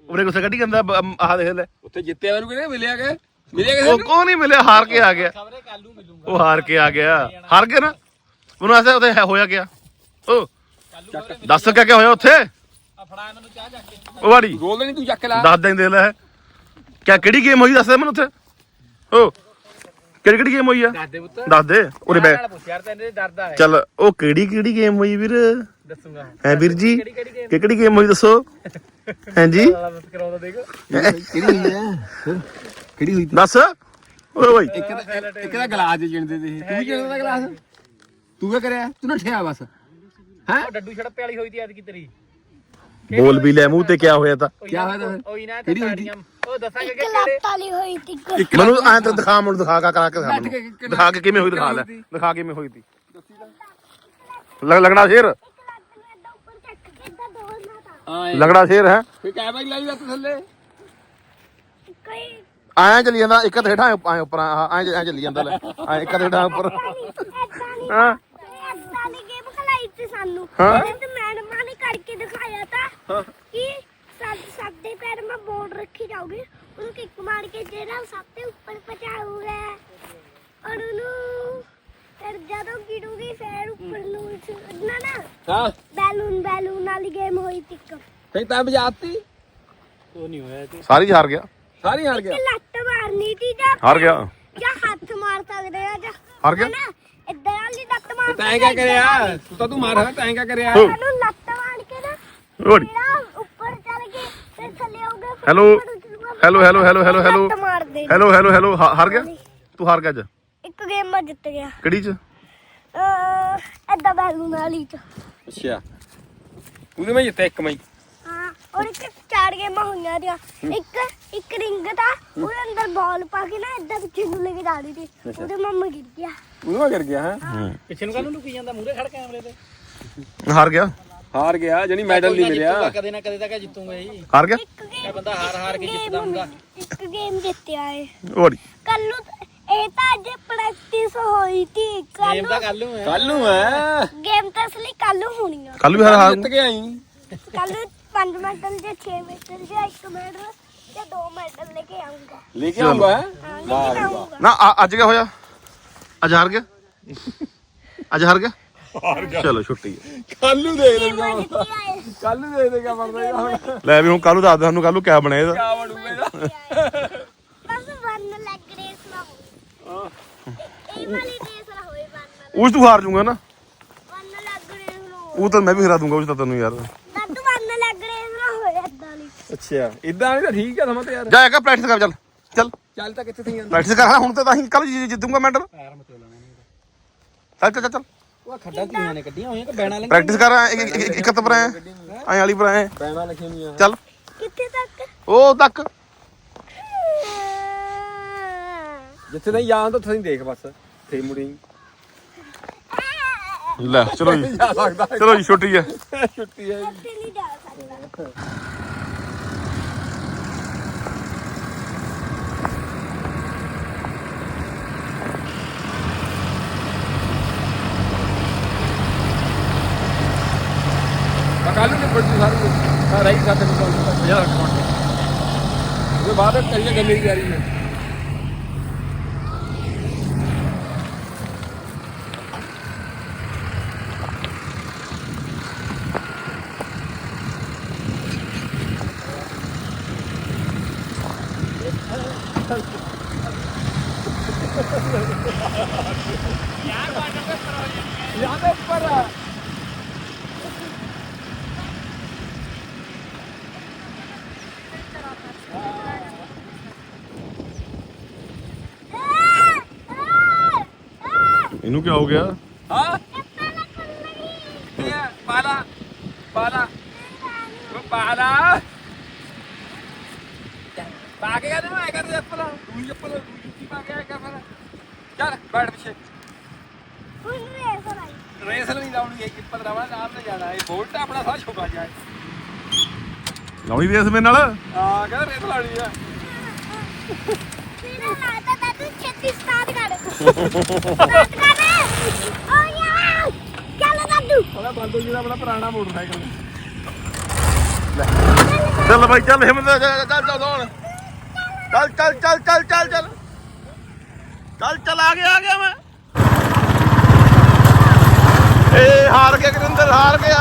ਉਹਨੇ ਗੁੱਸਾ ਕੱਢੀ ਜਾਂਦਾ ਆਹ ਦੇਖ ਲੈ। ਉੱਥੇ ਜਿੱਤਿਆ ਮੈਨੂੰ ਕਿਹਨੇ? ਮਿਲਿਆ ਕਿ? ਮਿਲਿਆ ਕਿਸੇ ਉਹ ਕੋ ਨਹੀਂ ਮਿਲਿਆ? ਹਾਰ ਕੇ ਆ ਗਿਆ। ਖਬਰੇ ਕੱਲੂ ਮਿਲੂੰਗਾ। ਉਹ ਹਾਰ ਕੇ ਆ ਗਿਆ। ਹਾਰ ਗਿਆ ਨਾ? ਉਹਨੂੰ ਐਸੇ ਉੱਥੇ ਹੋਇਆ ਗਿਆ। ਓ ਦੱਸ ਕਿਆ ਕਿਆ ਹੋਇਆ ਉੱਥੇ? ਆ ਫੜਾ ਇਹਨਾਂ ਨੂੰ ਚਾਹ ਜਾ ਕੇ। ਉਹ ਵਾੜੀ। ਗੋਲ ਨਹੀਂ ਤੂੰ ਚੱਕ ਲਾ। ਦੱਸ ਦਿਨ ਦੇ ਲੈ। ਕਿਆ ਕਿਹੜੀ ਗੇਮ ਹੋਈ ਦੱਸ ਦੇ ਮੈਨੂੰ ਉੱਥੇ? ਓ। ਕਿਹੜੀ ਕਿਹੜੀ ਗੇਮ ਹੋਈ ਆ? ਦੱਸ ਦੇ ਪੁੱਤ। ਦੱਸ ਦੇ ਉਰੇ ਬੈ ਨਾਲ ਪੁੱਛ ਯਾਰ ਤੈਨੂੰ ਡਰਦਾ ਹੈ। ਚੱਲ ਉਹ ਕਿਹੜੀ ਕਿਹੜੀ ਗੇਮ ਹੋਈ ਵੀਰ? ਦੱਸੂਗਾ। ਹੈ ਵੀਰ ਜੀ? ਕਿਹੜੀ ਕਿਹੜੀ ਗੇਮ ਹੋਈ ਦੱਸੋ? ਹਾਂਜੀ ਵਾਲਾ ਬਸ ਕਰਾਉਂਦਾ ਦੇਖ। ਕਿਹੜੀ ਹੋਈ ਹੈ ਕਿਹੜੀ ਹੋਈ? ਦੱਸ। ਓਏ ਬਾਈ। ਇੱਕ ਦਾ ਇੱਕ ਦਾ ਗਲਾਸ ਜਿਣਦੇ ਤੇ ਤੂੰ ਵੀ ਜਿਣਦਾ ਗਲਾਸ? ਤੂੰ ਕੀ ਕਰਿਆ? ਤੂੰ ਨੱਠਿਆ ਬਸ। ਉਹ ਡੱਡੂ ਛੜੱਪੇ ਵਾਲੀ ਹੋਈ ਤੀ ਐਤਕੀ ਤੇਰੀ। ਬੋਲ ਵੀ ਲੈ ਮੂੰਹ ਤੇ ਕਿਆ ਹੋਇਆ ਤਾਂ? ਕਿਆ ਹੋਇਆ ਤਾਂ ਕਿਹੜੀ ਹੋਈ ਉਹ ਦੱਸਾਂਗੇ ਕਿ ਕਿਹੜੇ ਲੱਤ ਵਾਲੀ ਹੋਈ ਤੀ ਮੈਨੂੰ ਐਂ ਤਾਂ ਦਿਖਾ ਮੈਨੂੰ ਦਿਖਾ ਕਾ ਕਰਾ ਕੇ ਦਿਖਾ ਮੈਨੂੰ। ਦਿਖਾ ਕੇ ਕਿਵੇਂ ਹੋਈ ਦਿਖਾ ਲੈ। ਦਿਖਾ ਕਿਵੇਂ ਹੋਈ ਤੀ। ਲਗ ਲੱਗਣਾ ਸ਼ੇਰ। ਲੱਗਣਾ ਸ਼ੇਰ ਹੈ। ਫੇ ਕੈ ਬਾਈ ਲਾਈ ਲੱਤ ਥੱਲੇ? ਐਂ ਚੱਲੀ ਜਾਂਦਾ ਇੱਕ ਤੇ ਹੇਠਾਂ ਐਂ ਉੱਪਰ ਐਂ ਐਂ ਚੱਲੀ ਜਾਂਦਾ ਲੈ। ਐਂ ਇੱਕ ਤੇ ਹੇਠਾਂ ਉੱਪਰ। ਹਾਂ। ਏਦਾਂ ਦੀ ਗੇਮ ਖਲਾਈ ਤੇ ਸਾਨੂੰ। ਹਾਂ। ਤੇ ਮੈਡਮਾਂ ਨੇ ਕਰਕੇ ਦਿਖਾਇਆ ਤਾਂ ਕਿ ਦੇ ਪੈਰ ਮੈਂ ਬੋਰਡ ਰੱਖੀ ਜਾਊਗੀ। ਉਹਨੂੰ ਕਿੱਕ ਮਾਰ ਕੇ ਜਿਹੜਾ ਸੱਤ ਦੇ ਉੱਪਰ ਪਹੁੰਚਾਊਗਾ। ਔਰ ਉਹਨੂੰ ਫਿਰ ਜਦੋਂ ਗਿਰੂਗੀ ਫਿਰ ਉੱਪਰ ਨੂੰ ਛੱਡਣਾ ਨਾ ਹਾਂ। ਬੈਲੂਨ ਬੈਲੂਨ ਵਾਲੀ ਗੇਮ ਹੋਈ ਤੀ ਇੱਕ ਫੇ ਤਾਂ ਬਜਾਤੀ ਉਹ ਨਹੀਂ ਹੋਇਆ ਤੇ। ਸਾਰੀ ਹਾਰ ਗਿਆ। ਸਾਰੀ ਹਾਰ ਗਿਆ। ਲੱਤ ਮਾਰਨੀ ਤੀ ਜਾਂ ਹਾਰ ਗਿਆ। ਜਾਂ ਹੱਥ ਮਾਰ ਸਕਦੇ ਆ ਜਾਂ ਹਾਰ ਗਿਆ। ਨਾ ਇੱਦਾਂ ਵਾਲੀ ਲੱਤ ਮਾਰ ਤੈਂ ਕਿਆ ਕਰਿਆ? ਤੂੰ ਤਾਂ ਤੂੰ ਮਾਰ ਹਾਂ ਤੈਂ ਕਿਆ ਕਰਿਆ? ਸਾਨੂੰ ਲੱਤ ਮਾਰ ਕੇ ਨਾ ਓੜੀ ਉੱਪਰ ਚੱਲ ਕੇ ਫਿਰ ਥੱਲੇ ਆਊਗਾ ਫਿਰ hello hello hello hello hello hello ਲੱਤ ਮਾਰ ਦੇ ਹੈਲੋ ਹੈਲੋ ਹੈਲੋ ਹਾ- ਹਾਰ ਗਿਆ? ਤੂੰ ਹਾਰ ਗਿਆ ਅੱਜ? ਇੱਕ ਗੇਮ ਮੈਂ ਜਿੱਤ ਗਿਆ। ਕਿਹੜੀ ਚ? ਅਹ ਏਦਾਂ ਬੈਲੂਨ ਵਾਲੀ ਚ। ਅੱਛਾ। ਉਹਦੇ ਮੈਂ ਜਿੱਤਿਆ ਇੱਕ ਮੈਂ ਹੀ। ਹਾਂ ਔਰ ਇੱਕ ਚਾਰ ਗੇਮਾਂ ਹੋਈਆਂ ਦੀਆਂ। ਇੱਕ ਇੱਕ ਰਿੰਗ ਦਾ ਉਹਦੇ ਅੰਦਰ ਬਾਲ ਪਾ ਕੇ ਨਾ ਏਦਾਂ ਪਿੱਛੇ ਨੂੰ ਲੈ ਕੇ ਜਾਣੀ ਸੀ ਉਹਦੇ ਮੰਮਾ ਗਿਰ ਗਿਆ। ਉਹਦੇ ਮੈਂ ਕਰ ਗਿਆ ਹਾਂ? ਪਿੱਛੇ ਨੂੰ ਕਾਹਨੂੰ ਲੁਕੀ ਜਾਂਦਾ? ਮੂਰੇ ਖੜ ਕੈਮਰੇ ਤੇ। ਹਾਰ ਗਿਆ? ਹਾਰ ਗਿਆ ਜਣੀ ਮੈਡਲ ਨਹੀਂ ਮਿਲਿਆ। ਕਦੇ ਨਾ ਕਦੇ ਤਾਂ ਕਿ ਜਿੱਤੂਗਾ ਹੀ ਹਾਰ ਗਿਆ? ਇੱਕ ਗੇਮ ਬੰਦਾ ਹਾਰ ਹਾਰ ਕੇ ਜਿੱਤਦਾ ਹੁੰਦਾ। ਇੱਕ ਗੇਮ ਜਿੱਤਿਆ ਏ ਓੜੀ ਕੱਲ ਨੂੰ ਤਾਂ- ਇਹ ਤਾਂ ਅੱਜ ਪ੍ਰੈਕਟਿਸ ਹੋਈ ਸੀ ਕੱਲ ਗੇਮ ਤਾਂ ਕੱਲ ਨੂੰ ਹੈ। ਕੱਲ ਨੂੰ ਐ ਗੇਮ ਤਾਂ ਅਸਲੀ ਕੱਲ ਨੂੰ ਹੋਣੀ ਆ। ਕੱਲ ਵੀ ਹਾਰ ਹਾਰ ਜਿੱਤ ਕੇ ਆਈ। ਕੱਲ 5 ਮੈਡਲ ਜਾਂ 6 ਮੈਡਲ ਜਾਂ 1 ਮੈਡਲ ਜਾਂ 2 ਮੈਡਲ ਲੈ ਕੇ ਆਉਂਗਾ ਲੈ ਕੇ ਆਉਂਗਾ ਹਾਂ ਲੈ ਕੇ ਆਉਂਗਾ ਨਾ ਅੱਜ ਕਿਆ ਹੋਇਆ? ਅੱਜ ਹਾਰ ਗਿਆ? ਅੱਜ ਹਾਰ ਗਿਆ? ਹਾਰ ਗਿਆ ਚਲੋ ਛੁੱਟੀ ਹੈ। ਕੱਲ ਨੂੰ ਦੇਖ ਏ ਕੱਲ ਨੂੰ ਦੇਖ ਦੇ ਕਿਆ ਬਣਦਾ ਇਹਦਾ ਹੁਣ। ਲੈ ਵੀ ਹੁਣ ਕੱਲ ਨੂੰ ਦੱਸ ਦੇ ਸਾਨੂੰ ਕੱਲ ਨੂੰ ਕਿਆ ਬਣਿਆ ਇਹਦਾ ਕਿਆ ਬਣੂਗਾ ਇਹਦਾ? ਬਸ ਵਨ ਲੈਗ ਰੇਸ ਨਾ ਹੋਵੇ ਇਹ ਵਾਲੀ ਰੇਸ ਨਾ ਹੋਵੇ ਵਨ ਉਸ ਤੂੰ ਹਾਰ ਜੂਗਾ ਨਾ। ਵਨ ਲੈਗ ਰੇਸ ਨਾ ਹੋਵੇ ਉਹ ਤਾਂ ਮੈਂ ਵੀ ਹਰਾ ਦੂੰਗਾ ਉਸ ਤਾਂ ਤੈਨੂੰ ਯਾਰ। ਦੱਦ ਵਨ ਲੈਗ ਰੇਸ ਨਾ ਹੋਵੇ ਏਦਾਂ ਦੀ। ਅੱਛਾ ਇਦਾਂ ਨਹੀਂ ਤਾਂ ਠੀਕ ਆ ਸਮਾਂ ਤੇ ਯਾਰ ਜਾ ਇੱਕ ਪ੍ਰੈਕਟਿਸ ਕਰ ਚੱਲ। ਚੱਲ। ਚੱਲ ਤਾਂ ਕਿੱਥੇ ਥੀਆਂ ਪ੍ਰੈਕਟਿਸ ਕਰ ਹੁਣ ਤਾਂ ਤਾਂ ਹੀ ਕੱਲ ਜਿੱਤੂਗਾ ਮੈਡਲ ਚੱਲ ਚੱਲ ਚੱਲ, ਚੱਲ। ਉਹ ਖੱਡਾਂ ਧੀਆਂ ਨੇ ਕੱਢੀਆਂ ਹੋਈਆਂ ਕਿ ਬੈਣਾ ਲੰਘ ਪ੍ਰੈਕਟਿਸ ਕਰ ਇੱਕ- ਇੱਕ- ਇੱਕ- ਇੱਕ ਪਰ ਐ। ਐ ਵਾਲੀ ਪਰ ਐ। ਪੈਣਾ ਲਿਖੇ ਨਹੀਂ ਆ ਚੱਲ। ਕਿੱਥੇ ਤੱਕ? ਉਹ ਤੱਕ। ਜਿੱਥੇ ਨਹੀਂ ਜਾਣ ਤਾਂ ਉੱਥੇ ਨਹੀਂ ਦੇਖ ਬਸ। ਤੇ ਮੁੜੀ। ਲੈ ਚਲੋ ਜੀ। ਜਾ ਸਕਦਾ। ਚਲੋ ਜੀ ਛੁੱਟੀ ਹੈ ਛੁੱਟੀ ਹੈ ਉੱਥੇ ਨਹੀਂ ਜਾ ਸਕਦਾ। ਨਿਬੜ ਜੂ ਸਾਰੀ ਹਾਂ ਰਹੀ ਸਾਡੇ ਕੋਲ। 50 ਮਿੰਟ ਉਹਦੇ ਬਾਅਦ ਕਰੀਏ ਗੱਲੇ ਦੀ ਤਿਆਰੀ ਹੈ ਯਾਰ ਦੇ ਉੱਪਰ ਆ ਇਹਨੂੰ ਕੀ ਹੋ ਗਿਆ? ਹਾਂ? ਪਾਲਾ ਪਾਲਾ। ਉਹ ਪਾਲਾ। ਪਾ ਕੇ ਕਹਿੰਦੇ ਮੈਂ ਕਰਦੇ ਚੱਪਲ। ਦੂਜੀ ਚੱਪਲ ਦੂਜੀ ਜੁੱਤੀ ਪਾ ਕੇ ਆਇਆ ਕਰ ਫਿਰ। ਚੱਲ ਬੈਠ ਪਿੱਛੇ। ਰੇਸ ਨਹੀਂ ਲਾਉਣੀ ਇਹ ਕਿੱਪਲ ਰਵਾ ਨਾਲ ਤੇ ਜਾਣਾ। ਇਹ ਬੋਲਟ ਆਪਣਾ ਸਾਰਾ ਛੁਪਾ ਜਾਏ ਲਾਉਣੀ ਰੇਸ ਮੇਰੇ ਨਾਲ? ਆ ਕਹਿੰਦਾ ਰੇਸ ਲਾਉਣੀ ਆ। ਤੇਰਾ ਲਾਤਾ ਤਾਂ ਤੂੰ ਛੇਤੀ ਸਟਾਰਟ ਕਰ। ਸਟਾਰਟ ਕਰ। ਓ ਯਾ ਚੱਲ ਦਾਦੂ ਉਹਦਾ ਬੰਦ ਹੋ ਜਿਹੜਾ ਆਪਣਾ ਪੁਰਾਣਾ ਮੋਟਰਸਾਈਕਲ ਚੱਲ ਬਾਈ, ਚੱਲ ਹਿੰਮਤ ਨਾਲ ਚੱਲ ਚੱਲ ਚੱਲ ਦੌੜ ਚੱਲ ਚੱਲ ਚੱਲ ਚੱਲ ਚੱਲ ਚੱਲ। ਚੱਲ ਚੱਲ, ਆ ਗਿਆ ਆ ਗਿਆ ਮੈਂ। ਏ, ਹਾਰ ਗਿਆ ਕਰਿੰਦਰ ਹਾਰ ਗਿਆ